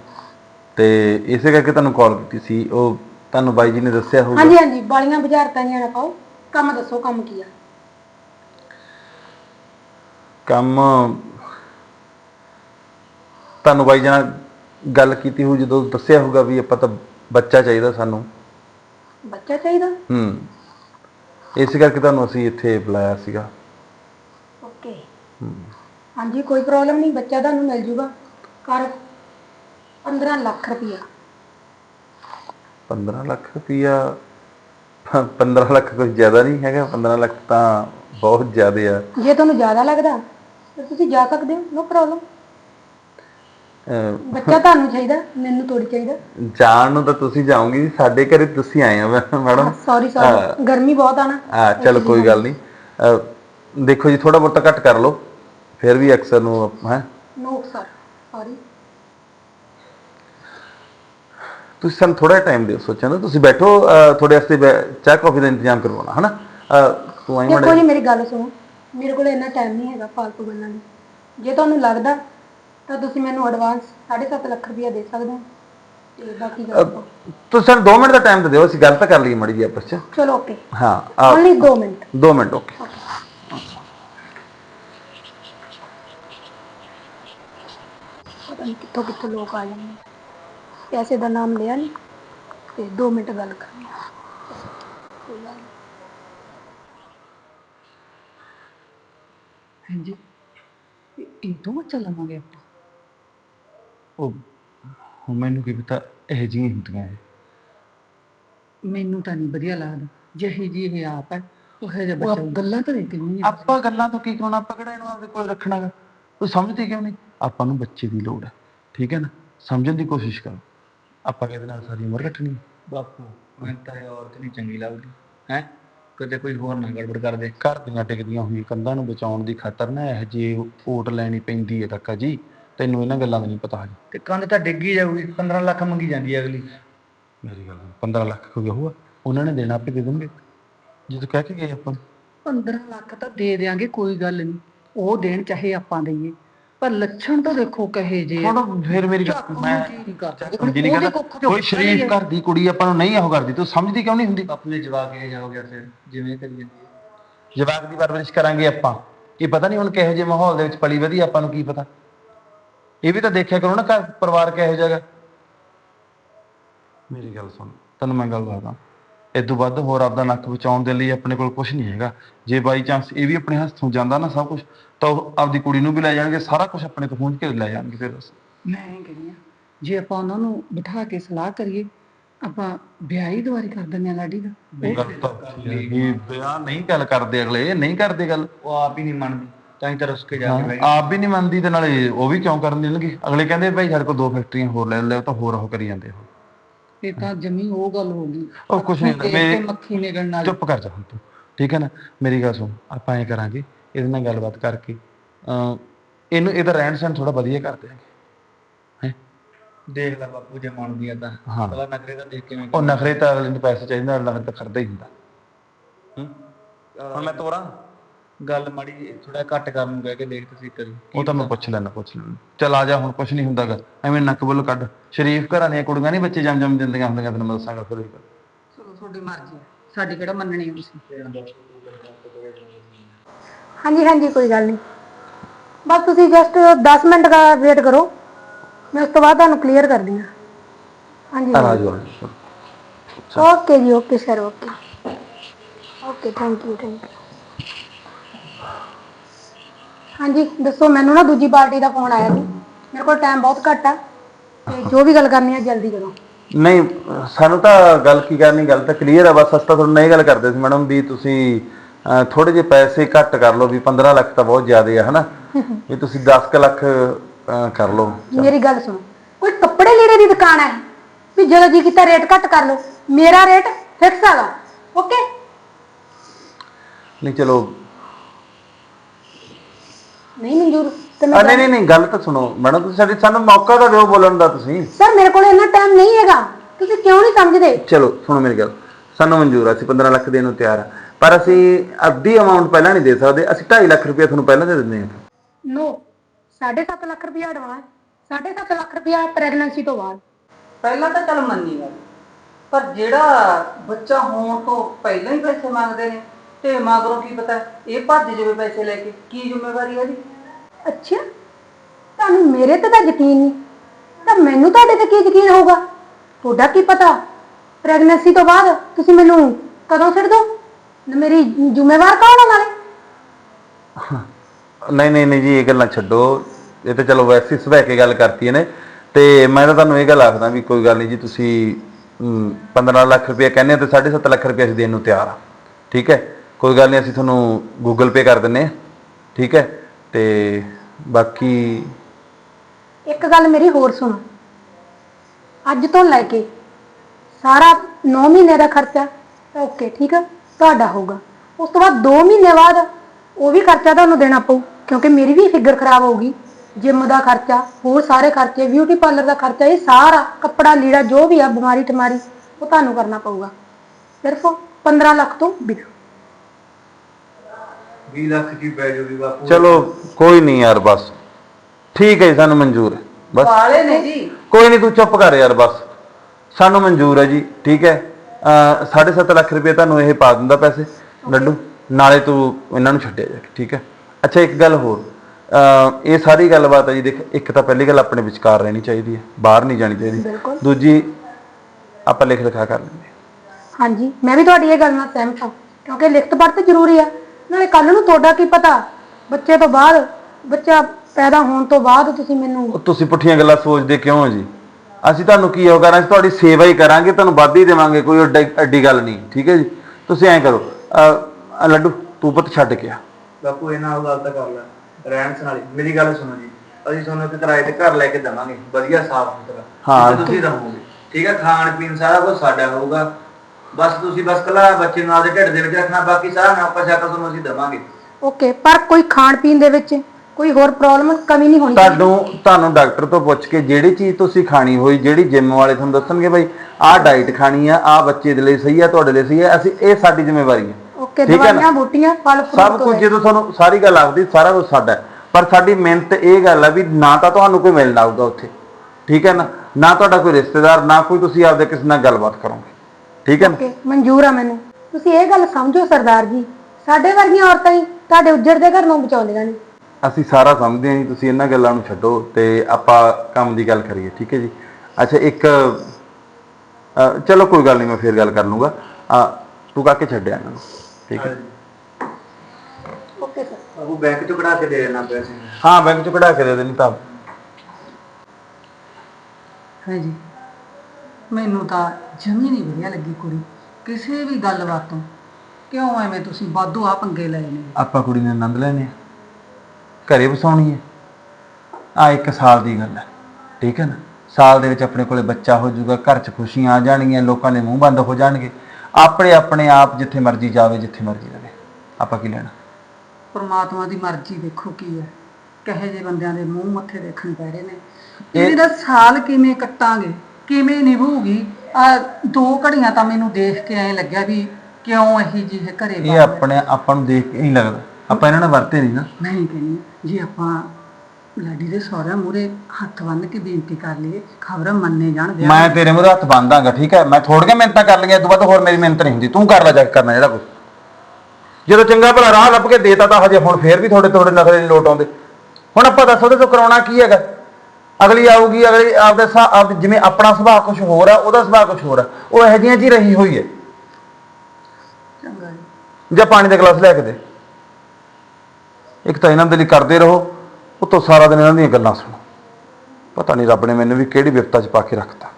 ਤੇ ਇਸੇ ਕਰਕੇ ਤੁਹਾਨੂੰ ਕਾਲ ਕੀਤੀ ਸੀ। ਉਹ ਤੁਹਾਨੂੰ ਬਾਈ ਜੀ ਨੇ ਦੱਸਿਆ ਹੋਊਗਾ। ਹਾਂਜੀ ਹਾਂਜੀ ਬਾਲੀਆਂ ਬੁਝਾਰਤਾਂ ਨਹੀਂ ਨਾ ਪਾਓ ਕੰਮ ਦੱਸੋ ਕੰਮ ਕੀ ਆ? ਕੰਮ ਤੁਹਾਨੂੰ ਬਾਈ ਜੀ ਨਾਲ ਗੱਲ ਕੀਤੀ ਹੋਊ ਜਦੋਂ ਦੱਸਿਆ ਹੋਊਗਾ ਵੀ ਆਪਾਂ ਤਾਂ ਬੱਚਾ ਚਾਹੀਦਾ ਸਾਨੂੰ। ਬੱਚਾ ਚਾਹੀਦਾ? ਹੂੰ। ਇਸੇ ਕਰਕੇ ਤੁਹਾਨੂੰ ਅਸੀਂ ਇੱਥੇ ਬੁਲਾਇਆ ਸੀਗਾ। ਓਕੇ। ਹਾਂਜੀ ਕੋਈ ਪ੍ਰੋਬਲਮ ਨਹੀਂ ਬੱਚਾ ਤੁਹਾਨੂੰ ਮਿਲ ਜੂਗਾ। ਕਰ 15 ਲੱਖ ਰੁਪਇਆ 15 ਲੱਖ ਰੁਪਈਆ? 15 ਲੱਖ ਕੋਈ ਜ਼ਿਆਦਾ ਨਹੀਂ ਹੈਗਾ 15 ਲੱਖ ਤਾਂ ਬਹੁਤ ਜ਼ਿਆਦਾ ਆ। ਜੇ ਤੁਹਾਨੂੰ ਜ਼ਿਆਦਾ ਲੱਗਦਾ ਤਾਂ ਤੁਸੀਂ ਜਾ ਸਕਦੇ ਹੋ ਨੋ ਪ੍ਰੋਬਲਮ। ਅਹ ਬੱਚਾ ਤੁਹਾਨੂੰ ਚਾਹੀਦਾ ਮੈਨੂੰ ਥੋੜੀ ਚਾਹੀਦਾ। ਜਾਣ ਨੂੰ ਤਾਂ ਤੁਸੀਂ ਜਾਓਗੇ ਜੀ ਸਾਡੇ ਘਰੇ ਤੁਸੀਂ ਆਏ ਹੋ ਮੈਡਮ। ਸੌਰੀ ਸੌਰੀ ਗਰਮੀ ਬਹੁਤ ਆ ਨਾ। ਆ ਚਲ ਕੋਈ ਗੱਲ ਨਹੀਂ। ਅਹ ਦੇਖੋ ਜੀ ਥੋੜਾ ਬਹੁਤਾ ਘੱਟ ਕਰ ਲਓ ਫਿਰ ਵੀ ਅਕਸਰ ਨੂੰ ਹੈ? ਨੋ ਸਰ ਸੌਰੀ ਤੁਸੀਂ ਸਾਨੂੰ ਥੋੜਾ ਟਾਈਮ ਦਿਓ ਸੋਚਣ ਦਾ ਤੁਸੀਂ ਬੈਠੋ ਅਹ ਤੁਹਾਡੇ ਵਾਸਤੇ ਬੈ- ਚਾਹ ਕਾਫੀ ਦਾ ਇੰਤਜ਼ਾਮ ਕਰਵਾਉਣਾ ਹਨਾ? ਅਹ ਤੂੰ ਆਈ ਦੇਖੋ ਮੜੇ ਜੀ ਮੇਰੀ ਗੱਲ ਸੁਣੋ। ਮੇਰੇ ਕੋਲ ਇੰਨਾ ਟਾਈਮ ਨਹੀਂ ਹੈਗਾ ਫालतू ਗੱਲਾਂ ਲਈ ਜੇ ਤੁਹਾਨੂੰ ਲੱਗਦਾ ਤਾਂ ਤੁਸੀਂ ਮੈਨੂੰ ਐਡਵਾਂਸ 7.5 ਲੱਖ ਰੁਪਇਆ ਦੇ ਸਕਦੇ ਹੋ ਤੇ ਬਾਕੀ ਗੱਲ ਕਰੋ। ਤੁਸੀਂ ਸਾਨੂੰ 2 ਮਿੰਟ ਦਾ ਟਾਈਮ ਤਾਂ ਦਿਓ ਅਸੀਂ ਗੱਲ ਤਾਂ ਕਰ ਲਈਏ ਮੜੀ ਜੀ ਆਪਸ ਚ ਚਲੋ ਓਕੇ ਹਾਂ ਆ ਓਨਲੀ 2 ਮਿੰਟ 2 ਮਿੰਟ ਓਕੇ ਪਤਾ ਨਹੀਂ ਕਿੱਥੋਂ ਕਿੱਥੋਂ ਲੋਕ ਆ ਜਾਂਦੇ ਨੇ। ਪੈਸੇ ਦਾ ਨਾਮ ਲਿਆ ਨਹੀਂ ਤੇ 2 ਮਿੰਟ ਗੱਲ ਕਰਨੀ ਆ। ਕੋਈ ਗੱਲ ਨੀ। ਹਾਂਜੀ ਇਹ ਤੋਂ ਬੱਚਾ ਲਵਾਂਗੇ ਆਪਾਂ ਉਹ ਹੁਣ ਮੈਨੂੰ ਕੀ ਪਤਾ ਇਹ ਜਿਹੀਆਂ ਹੁੰਦੀਆਂ ਇਹ। ਮੈਨੂੰ ਤਾਂ ਨਹੀਂ ਵਧੀਆ ਲੱਗਦਾ ਜਿਹੀ ਜੀ ਇਹ ਆਪ ਹੈ ਉਹ ਜਿਹਾ ਉਹ ਬੱਚਾ ਆਪ- ਗੱਲਾਂ ਤਾਂ ਨਹੀਂ ਨਹੀਂ ਆਪਾਂ ਗੱਲਾਂ ਤੋਂ ਕੀ ਕਰਾਉਣਾ ਆਪਾਂ ਕਿਹੜਾ ਇਹਨੂੰ ਆਪਦੇ ਕੋਲ ਰੱਖਣਾਗਾ ਤੂੰ ਸਮਝਦੀ ਕਿਉਂ ਨਹੀਂ ਆਪਾਂ ਨੂੰ ਬੱਚੇ ਦੀ ਲੋੜ ਹੈ ਠੀਕ ਹੈ ਨਾ? ਸਮਝਣ ਦੀ ਕੋਸ਼ਿਸ਼ ਕਰੋ। ਆਪਾਂ ਕਿਹਦੇ ਨਾਲ ਸਾਰੀ ਉਮਰ ਕੱਟਣੀ ਹੈ? ਬਾਪੂ ਮੈਨੂੰ ਤਾਂ ਇਹ ਔਰਤ ਨਹੀਂ ਚੰਗੀ ਲੱਗਦੀ ਹੈ? ਕਿਤੇ ਕੋਈ ਹੋਰ ਨਾ ਗੜਬੜ ਕਰ ਦੇ। ਘਰ ਦੀਆਂ ਟਿਕਦੀਆਂ ਹੋਈਆਂ ਕੰਧਾਂ ਨੂੰ ਬਚਾਉਣ ਦੀ ਖਾਤਰ ਨਾ ਇਹ ਜੀ ਓਟ ਲੈਣੀ ਪੈਂਦੀ ਹੈ ਕਾਕਾ ਜੀ। ਤੈਨੂੰ ਇਹਨਾਂ ਗੱਲਾਂ ਦਾ ਨਹੀਂ ਪਤਾ ਹਜੇ। ਤੇ ਕੰਧ ਤਾਂ ਡਿੱਗੀ ਜਾਊਗੀ 15 ਲੱਖ ਮੰਗੀ ਜਾਂਦੀ ਹੈ ਅਗਲੀ। ਮੇਰੀ ਗੱਲ ਸੁਣ, 15 ਲੱਖ ਕੋਈ ਹੋਊਗਾ? ਉਹਨਾਂ ਨੇ ਦੇਣਾ ਆਪੇ ਦੇ ਦੇਣਗੇ। ਜਦੋਂ ਕਹਿ ਕੇ ਗਏ ਆਪਾਂ ਨੂੰ। 15 ਲੱਖ ਤਾਂ ਦੇ ਦੇਾਂਗੇ ਕੋਈ ਗੱਲ ਨਹੀਂ। ਉਹ ਦੇਣ ਚਾਹੇ ਆਪਾਂ ਦਈਏ। ਪਰ ਲੱਛਣ ਤਾਂ ਦੇਖੋ ਕਹੇ ਜੇ। ਆ। ਹੁਣ ਫਿਰ ਮੇਰੀ ਗੱਲ ਮੈਂ ਸਮਝੀ ਨਹੀਂ ਕਰਦਾ। ਕੋਈ ਸ਼ਰੀਫ ਘਰ ਦੀ ਕੁੜੀ ਆਪਾਂ ਨੂੰ ਨਹੀਂ ਉਹ ਕਰਦੀ ਤੂੰ ਸਮਝਦੀ ਕਿਉਂ ਨਹੀਂ ਹੁੰਦੀ? ਬਾਪੂ ਦੇ ਜਵਾਕ ਇਹ ਜਾ ਹੋ ਗਿਆ ਫਿਰ ਜਿਵੇਂ ਕਰੀ ਜਾਂਦੀ ਹੈ। ਜਵਾਕ ਦੀ ਪਰਵਰਿਸ਼ ਕਰਾਂਗੇ ਆਪਾਂ। ਇਹ ਪਤਾ ਨਹੀਂ ਹੁਣ ਕਿਹੋ ਜਿਹੇ ਮਾਹੌਲ ਦੇ ਵਿੱਚ ਪਲੀ ਵਧੀ ਆਪਾਂ ਨੂੰ ਕੀ ਪਤਾ? ਇਹ ਵੀ ਤਾਂ ਦੇਖਿਆ ਕਰੋ ਨਾ ਘਰ ਪਰਿਵਾਰ ਕਿਹੋ ਜਿਹਾ ਹੈਗਾ। ਮੇਰੀ ਗੱਲ ਸੁਣ ਤੈਨੂੰ ਮੈਂ ਗੱਲ ਦੱਸਦਾ। ਇਹ ਤੋਂ ਵੱਧ ਹੋਰ ਆਪਦਾ ਨੱਕ ਬਚਾਉਣ ਦੇ ਲਈ ਆਪਣੇ ਕੋਲ ਕੁਝ ਨਹੀਂ ਹੈਗਾ। ਜੇ ਬਾਈ ਚਾਂਸ ਇਹ ਵੀ ਆਪਣੇ ਹੱਥੋਂ ਜਾਂਦਾ ਨਾ ਸਭ ਕੁਝ ਤਾਂ ਉਹ ਆਪਦੀ ਕੁੜੀ ਨੂੰ ਵੀ ਲੈ ਜਾਣਗੇ ਸਾਰਾ ਕੁਝ ਆਪਣੇ ਤੋਂ ਖੂੰਝ ਕੇ ਲੈ ਜਾਣਗੇ ਫਿਰ ਬਸ। ਮੈਂ ਇਹ ਕਹਿੰਦੀ ਹਾਂ ਜੇ ਆਪਾਂ ਉਹਨਾਂ ਨੂੰ ਬਿਠਾ ਕੇ ਸਲਾਹ ਕਰੀਏ ਆਪਾਂ ਵਿਆਹ ਹੀ ਦੁਬਾਰੀ ਕਰ ਦਿੰਦੇ ਆ ਲਾਡੀ ਦਾ। ਉਹ ਗੱਲ ਤਾਂ ਇਹ ਬਿਆਨ ਨਹੀਂ ਗੱਲ ਕਰਦੇ ਅਗਲੇ ਨਹੀਂ ਕਰਦੇ ਗੱਲ। ਉਹ ਆਪ ਹੀ ਨਹੀਂ ਮੰਨਦੀ। ਤਾਂ ਹੀ ਤਾਂ ਰੁੱਸ ਕੇ ਜਾ ਕੇ ਆਪ ਵੀ ਨਹੀਂ ਮੰਨਦੀ ਤੇ ਨਾਲੇ ਉਹ ਵੀ ਕਿਉਂ ਕਰਨ ਦੇਣਗੇ? ਅਗਲੇ ਕਹਿੰਦੇ ਭਾਈ ਸਾਡੇ ਕੋਲ ਦੋ ਫੈਕਟਰੀਆਂ ਹੋਰ ਲੈ ਲਿਓ ਤਾਂ ਹੋਰ ਉਹ ਕਰੀ ਜਾਂਦੇ ਹੋ ਇਹ ਤਾਂ ਜਮੀ ਉਹ ਗੱਲ ਹੋ ਗਈ। ਉਹ ਕੁਛ ਨਹੀਂ ਤੇ ਮੇਰੀ ਮੱਖੀ ਨਿਕਲਣ ਨਾਲ ਚੁੱਪ ਕਰ ਜਾ ਹੁਣ ਤੂੰ ਠੀਕ ਹੈ ਨਾ? ਮੇਰੀ ਗੱਲ ਸੁਣ ਆਪਾਂ ਐ ਕਰਾਂਗੇ ਇਹਦੇ ਨਾਲ ਗੱਲਬਾਤ ਕਰਕੇ ਅਹ ਇਹਨੂੰ ਇਹਦਾ ਰਹਿਣ ਸਹਿਣ ਥੋੜਾ ਵਧੀਆ ਕਰ ਦਿਆਂਗੇ। ਹੈ? ਦੇਖ ਲੈ ਬਾਪੂ ਜੇ ਮੰਨਦੀ ਆ ਤਾਂ। ਹਾਂ। ਨਖਰੇ ਦਾ ਦੇਖ ਕਿਵੇਂ ਉਹ ਨਖਰੇ ਤਾਂ ਅਗਲੇ ਨੂੰ ਪੈਸੇ ਚਾਹੀਦੇ ਨਾਲ ਨਖਰੇ ਤਾਂ ਕਰਦਾ ਹੀ ਹੁੰਦਾ। ਹੂੰ? ਹੁਣ ਮੈਂ ਤੋਰਾਂ। ਗੱਲ ਮਾੜੀ ਥੋੜਾ ਘੱਟ ਕਰਨ ਨੂੰ ਕਹਿ ਕੇ ਦੇਖ ਤੁਸੀਂ ਕਰੀ ਉਹ ਤਾਂ ਮੈਂ ਪੁੱਛ ਲੈਣਾ ਪੁੱਛ ਲੈਣਾ ਚੱਲ ਆ ਜਾ ਹੁਣ ਕੁਛ ਨਹੀਂ ਹੁੰਦਾਗਾ। ਐਵੇਂ ਨੱਕ ਬੁੱਲ ਕੱਢ। ਸ਼ਰੀਫ ਘਰਾਂ ਦੀਆਂ ਕੁੜੀਆਂ ਨਹੀਂ ਬੱਚੇ ਜੰਮ ਜੰਮ ਦਿੰਦੀਆਂ ਹੁੰਦੀਆਂ ਤੈਨੂੰ ਮੈਂ ਦੱਸਾਂਗਾ ਫਿਰ। ਇੱਕ। ਚਲੋ ਤੁਹਾਡੀ ਮਰਜ਼ੀ ਹੈ ਸਾਡੀ ਕਿਹੜਾ ਮੰਨਣੀ ਤੁਸੀਂ? ਹਾਂਜੀ ਹਾਂਜੀ ਕੋਈ ਗੱਲ ਨਹੀਂ। ਬਸ ਤੁਸੀਂ ਜਸਟ 10 ਮਿੰਟ ਦਾ ਵੇਟ ਕਰੋ। ਮੈਂ ਉਸ ਤੋਂ ਬਾਅਦ ਤੁਹਾਨੂੰ ਕਲੀਅਰ ਕਰ ਦਿੰਦਾ ਹਾਂਜੀ ਆ ਜਾਓ। ਓਕੇ ਜੀ okay sir okay okay thank you thank you ਹਾਂਜੀ ਦੱਸੋ ਮੈਨੂੰ ਨਾ ਦੂਜੀ ਪਾਰਟੀ ਦਾ ਫੋਨ ਆਇਆ ਸੀ। ਮੇਰੇ ਕੋਲ ਟਾਈਮ ਬਹੁਤ ਘੱਟ ਆ ਤੇ ਜੋ ਵੀ ਗੱਲ ਕਰਨੀ ਆ ਜਲਦੀ ਕਰੋ। ਨਹੀਂ ਸਾਨੂੰ ਤਾਂ ਗੱਲ ਕੀ ਕਰਨੀ ਗੱਲ ਤਾਂ ਕਲੀਅਰ ਆ ਬਸ ਅਸੀਂ ਤਾਂ ਤੁਹਾਨੂੰ ਇਹ ਗੱਲ ਕਰਦੇ ਸੀ ਮੈਡਮ ਵੀ ਤੁਸੀਂ ਥੋੜੇ ਜਿਹੇ ਪੈਸੇ ਘੱਟ ਕਰ ਲਓ ਵੀ 15 ਲੱਖ ਤਾਂ ਬਹੁਤ ਜ਼ਿਆਦਾ ਆ ਹਨਾ? ਵੀ ਤੁਸੀਂ 10 ਕੁ ਲੱਖ ਕਰ ਲਓ ਮੇਰੀ ਗੱਲ ਸੁਣੋ ਕੋਈ ਕੱਪੜੇ ਲੀੜੇ ਦੀ ਦੁਕਾਨ ਹੈ ਵੀ ਜਦੋਂ ਜੀ ਕੀਤਾ ਰੇਟ ਘੱਟ ਕਰ ਲਓ ਮੇਰਾ ਰੇਟ ਫਿਕਸ ਹੈਗਾ ਓਕੇ ਨਹੀਂ ਚਲੋ ਨਹੀਂ ਮਨਜ਼ੂਰ ਤੇ ਆ ਮੈਂ ਨਹੀਂ ਨਹੀਂ ਨਹੀਂ ਗੱਲ ਤਾਂ ਸੁਣੋ। ਮੈਡਮ ਤੁਸੀਂ ਸਾਡੀ ਸਾਨੂੰ ਮੌਕਾ ਤਾਂ ਦਿਓ ਬੋਲਣ ਦਾ ਤੁਸੀਂ। ਸਰ ਮੇਰੇ ਕੋਲ ਇੰਨਾ ਟਾਈਮ ਨਹੀਂ ਹੈਗਾ। ਤੁਸੀਂ ਕਿਉਂ ਨਹੀਂ ਸਮਝਦੇ? ਚਲੋ ਸੁਣੋ ਮੇਰੀ ਗੱਲ। ਸਾਨੂੰ ਮਨਜ਼ੂਰ ਆ ਅਸੀਂ 15 ਲੱਖ ਦੇਣ ਨੂੰ ਤਿਆਰ ਆ। ਪਰ ਅਸੀਂ ਅੱਧੀ ਅਮਾਉਂਟ ਪਹਿਲਾਂ ਨਹੀਂ ਦੇ ਸਕਦੇ। ਅਸੀਂ 2.5 ਲੱਖ ਰੁਪਏ ਤੁਹਾਨੂੰ ਪਹਿਲਾਂ ਦੇ ਦਿੰਦੇ ਹਾਂ। ਨੋ 7.5 ਲੱਖ ਰੁਪਇਆ ਐਡਵਾਂਸ 7.5 ਲੱਖ ਰੁਪਇਆ ਪ੍ਰੈਗਨੈਂਸੀ ਤੋਂ ਬਾਅਦ। ਪਹਿਲਾਂ ਤਾਂ ਚੱਲ ਮੰਨੀ ਗੱਲ। ਪਰ ਜਿਹੜਾ ਬੱਚਾ ਹੋਣ ਤੋਂ ਪਹਿਲਾਂ ਹੀ ਪੈਸੇ ਮੰਗਦੇ ਨੇ ਤੇ ਮਗਰੋਂ ਕੀ ਪਤਾ ਇਹ ਭੱਜ ਜਾਵੇ ਪੈਸੇ ਲੈ ਕੇ। ਕੀ ਜ਼ਿੰਮੇਵਾਰੀ ਹੈ ਇਹਦੀ? ਅੱਛਾ ਤੁਹਾਨੂੰ ਮੇਰੇ ਤੇ ਤਾਂ ਯਕੀਨ ਨਹੀਂ। ਤਾਂ ਮੈਨੂੰ ਤੁਹਾਡੇ ਤੇ ਕੀ ਯਕੀਨ ਹੋਊਗਾ? ਤੁਹਾਡਾ ਕੀ ਪਤਾ? ਪ੍ਰੈਗਨੈਂਸੀ ਤੋਂ ਬਾਅਦ ਤੁਸੀਂ ਮੈਨੂੰ ਕਦੋਂ ਛੱਡ ਦੋ? ਮੇਰੀ ਜ਼ਿੰਮੇਵਾਰ ਕੌਣ ਹੈ ਨਾਲੇ? ਨਹੀਂ ਨਹੀਂ ਨਹੀਂ ਜੀ ਇਹ ਗੱਲਾਂ ਛੱਡੋ। ਇਹ ਤਾਂ ਚਲੋ ਵੈਸੇ ਹੀ ਸੁਭਾਅ ਕੇ ਗੱਲ ਕਰਤੀ ਇਹਨੇ। ਤੇ ਮੈਂ ਤਾਂ ਤੁਹਾਨੂੰ ਇਹ ਗੱਲ ਆਖਦਾ ਵੀ ਕੋਈ ਗੱਲ ਨਹੀਂ ਜੀ ਤੁਸੀਂ ਅਮ, 15 ਲੱਖ ਰੁਪਏ ਕਹਿੰਦੇ ਹੋ ਤੇ 7.5 ਲੱਖ ਰੁਪਏ ਅਸੀਂ ਦੇਣ ਨੂੰ ਤਿਆਰ ਆ। ਠੀਕ ਹੈ? ਕੋਈ ਗੱਲ ਨਹੀਂ, ਅਸੀਂ ਤੁਹਾਨੂੰ ਗੂਗਲ ਪੇ ਕਰ ਦਿੰਨੇ ਆ ਠੀਕ ਹੈ? ਤੇ ਬਾਕੀ ਇੱਕ ਗੱਲ ਮੇਰੀ ਹੋਰ ਸੁਣੋ। ਅੱਜ ਤੋਂ ਲੈ ਕੇ ਸਾਰਾ 9 ਮਹੀਨੇ ਦਾ ਖਰਚਾ, ਓਕੇ, ਠੀਕ ਹੈ? ਤੁਹਾਡਾ ਹੋਊਗਾ। ਉਸ ਤੋਂ ਬਾਅਦ 2 ਮਹੀਨੇ ਬਾਅਦ ਉਹ ਵੀ ਖਰਚਾ ਤੁਹਾਨੂੰ ਦੇਣਾ ਪਊ, ਕਿਉਂਕਿ ਮੇਰੀ ਵੀ ਫਿਗਰ ਖਰਾਬ ਹੋਊਗੀ ਜਿਮ ਦਾ ਖਰਚਾ, ਹੋਰ ਸਾਰੇ ਖਰਚੇ ਬਿਊਟੀ ਪਾਰਲਰ ਦਾ ਖਰਚਾ, ਇਹ ਸਾਰਾ ਕੱਪੜਾ, ਲੀੜਾ, ਜੋ ਵੀ ਆ ਬਿਮਾਰੀ ਠਮਾਰੀ ਉਹ ਤੁਹਾਨੂੰ ਕਰਨਾ ਪਊਗਾ। ਸਿਰਫ 15 ਲੱਖ ਤੋਂ ਬਿਨਾਂ। 20 ਲੱਖ ਕੀ ਪੈ ਜੂਗੀ ਬਾਪੂ? ਚਲੋ ਕੋਈ ਨਹੀਂ ਯਾਰ ਬਸ। ਠੀਕ ਹੈ ਜੀ, ਸਾਨੂੰ ਮਨਜ਼ੂਰ ਹੈ। ਬਸ। ਵਾਲੇ ਨੇ ਜੀ। ਕੋਈ ਨਹੀਂ ਤੂੰ ਚੁੱਪ ਕਰ ਯਾਰ ਬਸ। ਸਾਨੂੰ ਮਨਜ਼ੂਰ ਹੈ ਜੀ ਠੀਕ ਹੈ? ਅ 7.5 ਲੱਖ ਰੁਪਏ ਤੁਹਾਨੂੰ ਇਹ ਪਾ ਦਿੰਦਾ ਪੈਸੇ ਲੱਡੂ। ਨਾਲੇ ਤੂੰ ਇਹਨਾਂ ਨੂੰ ਛੱਡਿਆ ਜਾ ਕੇ ਠੀਕ ਹੈ? ਅੱਛਾ ਇੱਕ ਗੱਲ ਹੋਰ। ਇਹ ਸਾਰੀ ਗੱਲਬਾਤ ਹੈ ਜੀ ਦੇਖ ਇੱਕ ਤਾਂ ਪਹਿਲੀ ਗੱਲ ਆਪਣੇ ਵਿਚਕਾਰ ਰਹਿਣੀ ਚਾਹੀਦੀ ਹੈ ਬਾਹਰ ਨਹੀਂ ਜਾਣੀ ਚਾਹੀਦੀ। ਦੂਜੀ ਆਪਾਂ ਲਿਖ ਲਿਖਾ ਕਰ ਲੈਂਦੇ ਹਾਂ। ਹਾਂਜੀ ਮੈਂ ਵੀ ਤੁਹਾਡੀ ਇਹ ਗੱਲ ਨਾਲ ਸਹਿਮਤ ਹਾਂ ਕਿਉਂਕਿ ਲਿਖਤ ਪੜ੍ਹ ਤੇ ਜ਼ਰੂਰੀ ਆ। ਨਾਲੇ ਕੱਲ ਨੂੰ ਤੁਹਾਡਾ ਕੀ ਪਤਾ? ਬੱਚੇ ਤੋਂ ਬਾਅਦ ਬੱਚਾ ਪੈਦਾ ਹੋਣ ਤੋਂ ਬਾਅਦ ਤੁਸੀਂ ਮੈਨੂੰ ਉਹ ਤੁਸੀਂ ਪੁੱਠੀਆਂ ਗੱਲਾਂ ਸੋਚਦੇ ਕਿਉਂ ਹੋ ਜੀ? ਅਸੀਂ ਤੁਹਾਨੂੰ ਕੀ ਹੋ ਕਰਾਂਗੇ? ਤੁਹਾਡੀ ਸੇਵਾ ਹੀ ਕਰਾਂਗੇ ਤੁਹਾਨੂੰ ਵੱਧ ਹੀ ਦੇਵਾਂਗੇ ਕੋਈ ਅੱਡੀ ਅੱਡੀ ਗੱਲ ਨਹੀਂ ਠੀਕ ਹੈ ਜੀ? ਤੁਸੀਂ ਐਂ ਕਰੋ ਅਹ, ਲੱਡੂ ਤੂੰ ਪੁੱਤ ਛੱਡ ਕੇ ਆ। ਬਾਪੂ ਇਹਨਾਂ ਨਾਲ ਗੱਲ ਤਾਂ ਕਰ ਲੈ ਰਹਿਣ ਸਹਿਣ ਵਾਲੀ ਮੇਰੀ ਗੱਲ ਸੁਣੋ ਜੀ ਅਸੀਂ ਤੁਹਾਨੂੰ ਇੱਕ ਕਿਰਾਏ ਤੇ ਘਰ ਲੈ ਕੇ ਦੇਵਾਂਗੇ ਵਧੀਆ ਸਾਫ਼ ਸੁਥਰਾ। ਹਾਂ, ਜਿੱਥੇ ਤੁਸੀਂ ਰਹੋਗੇ ਠੀਕ ਹੈ? ਖਾਣ ਪੀਣ ਸਾਰਾ ਕੁਝ ਸਾਡਾ ਹੋਊਗਾ ਬਸ ਤੁਸੀਂ ਬਸ ਕਲਾ ਬੱਚੇ ਨੂੰ ਆਪਦੇ ਢਿੱਡ ਦੇ ਵਿੱਚ ਰੱਖਣਾ ਬਾਕੀ ਸਾਰਾ ਨਾ ਆਪਾਂ ਸ਼ਕਲ ਤੁਹਾਨੂੰ ਅਸੀਂ ਦੇਵਾਂਗੇ। ਓਕੇ ਪਰ ਕੋਈ ਖਾਣ ਪੀਣ ਦੇ ਵਿੱਚ ਕੋਈ ਹੋਰ ਪ੍ਰੋਬਲਮ ਕਮੀ ਨਹੀਂ ਹੋਣੀ ਚਾਹੀਦੀ। ਤੁਹਾਨੂੰ ਤੁਹਾਨੂੰ ਡਾਕਟਰ ਤੋਂ ਪੁੱਛ ਕੇ ਜਿਹੜੀ ਚੀਜ਼ ਤੁਸੀਂ ਖਾਣੀ ਹੋਈ ਜਿਹੜੀ ਜਿਮ ਵਾਲੇ ਤੁਹਾਨੂੰ ਦੱਸਣਗੇ ਭਾਈ ਆਹ ਡਾਈਟ ਖਾਣੀ ਆ ਆਹ ਬੱਚੇ ਦੇ ਲਈ ਸਹੀ ਆ ਤੁਹਾਡੇ ਲਈ ਸਹੀ ਆ ਅਸੀਂ ਇਹ ਸਾਡੀ ਜ਼ਿੰਮੇਵਾਰੀ ਹੈ ਓਕੇ ਠੀਕ ਹੈ ਨਾ? ਦਵਾਈਆਂ ਬੂਟੀਆਂ ਫਲ ਸਭ ਫਰੂਟ ਕੁਝ ਜਦੋਂ ਤੁਹਾਨੂੰ ਸਾਰੀ ਗੱਲ ਆਖਦੀ ਸਾਰਾ ਕੁਝ ਸਾਡਾ ਹੈ। ਪਰ ਸਾਡੀ ਮਿਹਨਤ ਇਹ ਗੱਲ ਹੈ ਵੀ ਨਾ ਤਾਂ ਤੁਹਾਨੂੰ ਕੋਈ ਮਿਲਣ ਆਊਗਾ ਉੱਥੇ। ਠੀਕ ਹੈ ਨਾ? ਨਾ ਤੁਹਾਡਾ ਕੋਈ ਰਿਸ਼ਤੇਦਾਰ ਨਾ ਕੋਈ ਤੁਸੀਂ ਆਪਦੇ ਕਿਸੇ ਨਾਲ ਗੱਲਬਾਤ ਕਰੋਗੇ। ਠੀਕ ਹੈ ਨਾ? ਓਕੇ ਮਨਜ਼ੂਰ ਆ ਮੈਨੂੰ। ਤੁਸੀਂ ਇਹ ਗੱਲ ਸਮਝੋ ਸਰਦਾਰ ਜੀ। ਸਾਡੇ ਵਰਗੀਆਂ ਔਰਤਾਂ ਹੀ ਤੁਹਾਡੇ ਉੱਜੜ ਦੇ ਘਰ ਨੂੰ ਬਚਾਉਂਦੀਆਂ ਨੇ। ਅਸੀਂ ਸਾਰਾ ਸਮਝਦੇ ਹਾਂ ਜੀ ਤੁਸੀਂ ਇਹਨਾਂ ਗੱਲਾਂ ਨੂੰ ਛੱਡੋ ਤੇ ਆਪਾਂ ਕੰਮ ਦੀ ਗੱਲ ਕਰੀਏ ਠੀਕ ਹੈ ਜੀ? ਅੱਛਾ ਇੱਕ ਅ, ਚਲੋ ਕੋਈ ਗੱਲ ਨਹੀਂ ਮੈਂ ਫੇਰ ਗੱਲ ਕਰ ਲੂੰਗਾ। ਆ ਤੂੰ ਕਾਕੇ ਛੱਡਿਆ ਇਹਨਾਂ ਨੂੰ ਠੀਕ ਹੈ? Okay sir. ਬਾਪੂ ਬੈਂਕ ਚੋਂ ਕਢਾ ਕੇ ਦੇ ਦੇਣਾ ਪੈਸੇ। ਹਾਂ ਬੈਂਕ ਚ ਕਢਾ ਕੇ ਦੇ ਦੇਣੀ ਤਾਂ। ਹੈ ਜੀ ਮੈਨੂੰ ਤਾਂ ਜਮੀ ਨਹੀਂ ਵਧੀਆ ਲੱਗੀ ਕੁੜੀ। ਕਿਸੇ ਵੀ ਗੱਲਬਾਤ ਤੋਂ। ਕਿਉਂ ਐਵੇਂ ਤੁਸੀਂ ਵਾਧੂ ਆ ਪੰਗੇ ਲਏ ਨੇ? ਆਪਾਂ ਕੁੜੀ ਨੇ ਆਨੰਦ ਲੈਣੇ ਆ ਘਰੇ ਵਸਾਉਣੀ ਹੈ। ਆ ਇੱਕ ਸਾਲ ਦੀ ਗੱਲ ਹੈ। ਠੀਕ ਹੈ ਨਾ? ਸਾਲ ਦੇ ਵਿੱਚ ਆਪਣੇ ਕੋਲੇ ਬੱਚਾ ਹੋ ਜਾਊਗਾ ਘਰ 'ਚ ਖੁਸ਼ੀਆਂ ਆ ਜਾਣਗੀਆਂ ਲੋਕਾਂ ਦੇ ਮੂੰਹ ਬੰਦ ਹੋ ਜਾਣਗੇ। ਆਪਣੇ ਆਪਣੇ ਆਪ ਜਿੱਥੇ ਮਰਜ਼ੀ ਜਾਵੇ ਜਿੱਥੇ ਮਰਜ਼ੀ ਰਵੇ। ਆਪਾਂ ਕੀ ਲੈਣਾ? ਪਰਮਾਤਮਾ ਦੀ ਮਰਜ਼ੀ ਦੇਖੋ ਕੀ ਹੈ। ਕਹੇ ਜੇ ਬੰਦਿਆਂ ਦੇ ਮੂੰਹ ਮੱਥੇ ਦੇਖਣ ਪੈ ਰਹੇ ਨੇ। ਇਹਦਾ ਸਾਲ ਕਿਵੇਂ ਕੱਟਾਂਗੇ? ਕਿਵੇਂ ਨਿਭੂਗੀ? ਆ ਦੋ ਘੜੀਆਂ ਤਾਂ ਮੈਨੂੰ ਦੇਖ ਕੇ ਐਂ ਲੱਗਿਆ ਵੀ ਕਿਉਂ ਇਹੀ ਜੀ ਇਹ ਘਰੇ ਇਹ ਬਾਹਰ ਆਪਣੇ ਆਪਾਂ ਨੂੰ ਦੇਖ ਕੇ ਨਹੀਂ ਲੱਗਦਾ। ਆਪਾਂ ਇਹਨਾਂ ਨਾਲ ਵਰਤੇ ਨਹੀਂ ਨਾ। ਮੈਂ ਨਹੀਂ ਕਹਿੰਦੀ ਜੇ ਆਪਾਂ ਲਾਡੀ ਦੇ ਸਹੁਰਿਆਂ ਮੂਰੇ ਹੱਥ ਬੰਨ ਕੇ ਬੇਨਤੀ ਕਰ ਲਈਏ ਖਬਰ ਮੰਨੇ ਜਾਣ ਵਿਆਹ ਮੈਂ ਤੇਰੇ ਮੂਹਰੇ ਹੱਥ ਬੰਨਦਾਂਗਾ ਠੀਕ ਹੈ? ਮੈਂ ਥੋੜੀਆਂ ਮਿਹਨਤਾਂ ਕਰ ਲਈਆਂ ਤੋਂ ਬਾਅਦ ਹੋਰ ਮੇਰੀ ਮਿਹਨਤ ਨਹੀਂ ਹੁੰਦੀ। ਤੂੰ ਕਰ ਲੈ ਜਾ ਕੇ ਕਰਨਾ ਜਿਹੜਾ ਕੁਝ ਜਦੋਂ ਚੰਗਾ ਭਲਾ ਰਾਹ ਲੱਭ ਕੇ ਦੇਤਾ ਤਾਂ ਹਜੇ ਹੁਣ ਫੇਰ ਵੀ ਥੋੜੇ ਥੋੜੇ ਨਖਰੇ ਨਹੀਂ ਲੋਟ ਆਉਂਦੇ। ਹੁਣ ਆਪਾਂ ਦੱਸੋ ਉਹਦੇ ਤੋਂ ਕਰਾਉਣਾ ਕੀ ਹੈਗਾ? ਅਗਲੀ ਆਊਗੀ ਅਗਲੀ ਆਪਦੇ ਆਪ ਜਿਵੇਂ ਆਪਣਾ ਸੁਭਾਅ ਕੁਝ ਹੋਰ ਆ ਉਹਦਾ ਸੁਭਾਅ ਕੁਝ ਹੋਰ ਆ। ਉਹ ਇਹੋ ਜਿਹੀਆਂ ਜੀ ਰਹੀ ਹੋਈ ਹੈ ਚੰਗਾ ਜੀ। ਜਾਂ ਪਾਣੀ ਦਾ ਗਲਾਸ ਲੈ ਕੇ ਦੇ। ਇੱਕ ਤਾਂ ਇਹਨਾਂ ਦੇ ਲਈ ਕਰਦੇ ਰਹੋ ਉਤੋਂ ਸਾਰਾ ਦਿਨ ਇਹਨਾਂ ਦੀਆਂ ਗੱਲਾਂ ਸੁਣੋ। ਪਤਾ ਨਹੀਂ ਰੱਬ ਨੇ ਮੈਨੂੰ ਵੀ ਕਿਹੜੀ ਵਿਪਤਾ 'ਚ ਪਾ ਕੇ ਰੱਖਤਾ।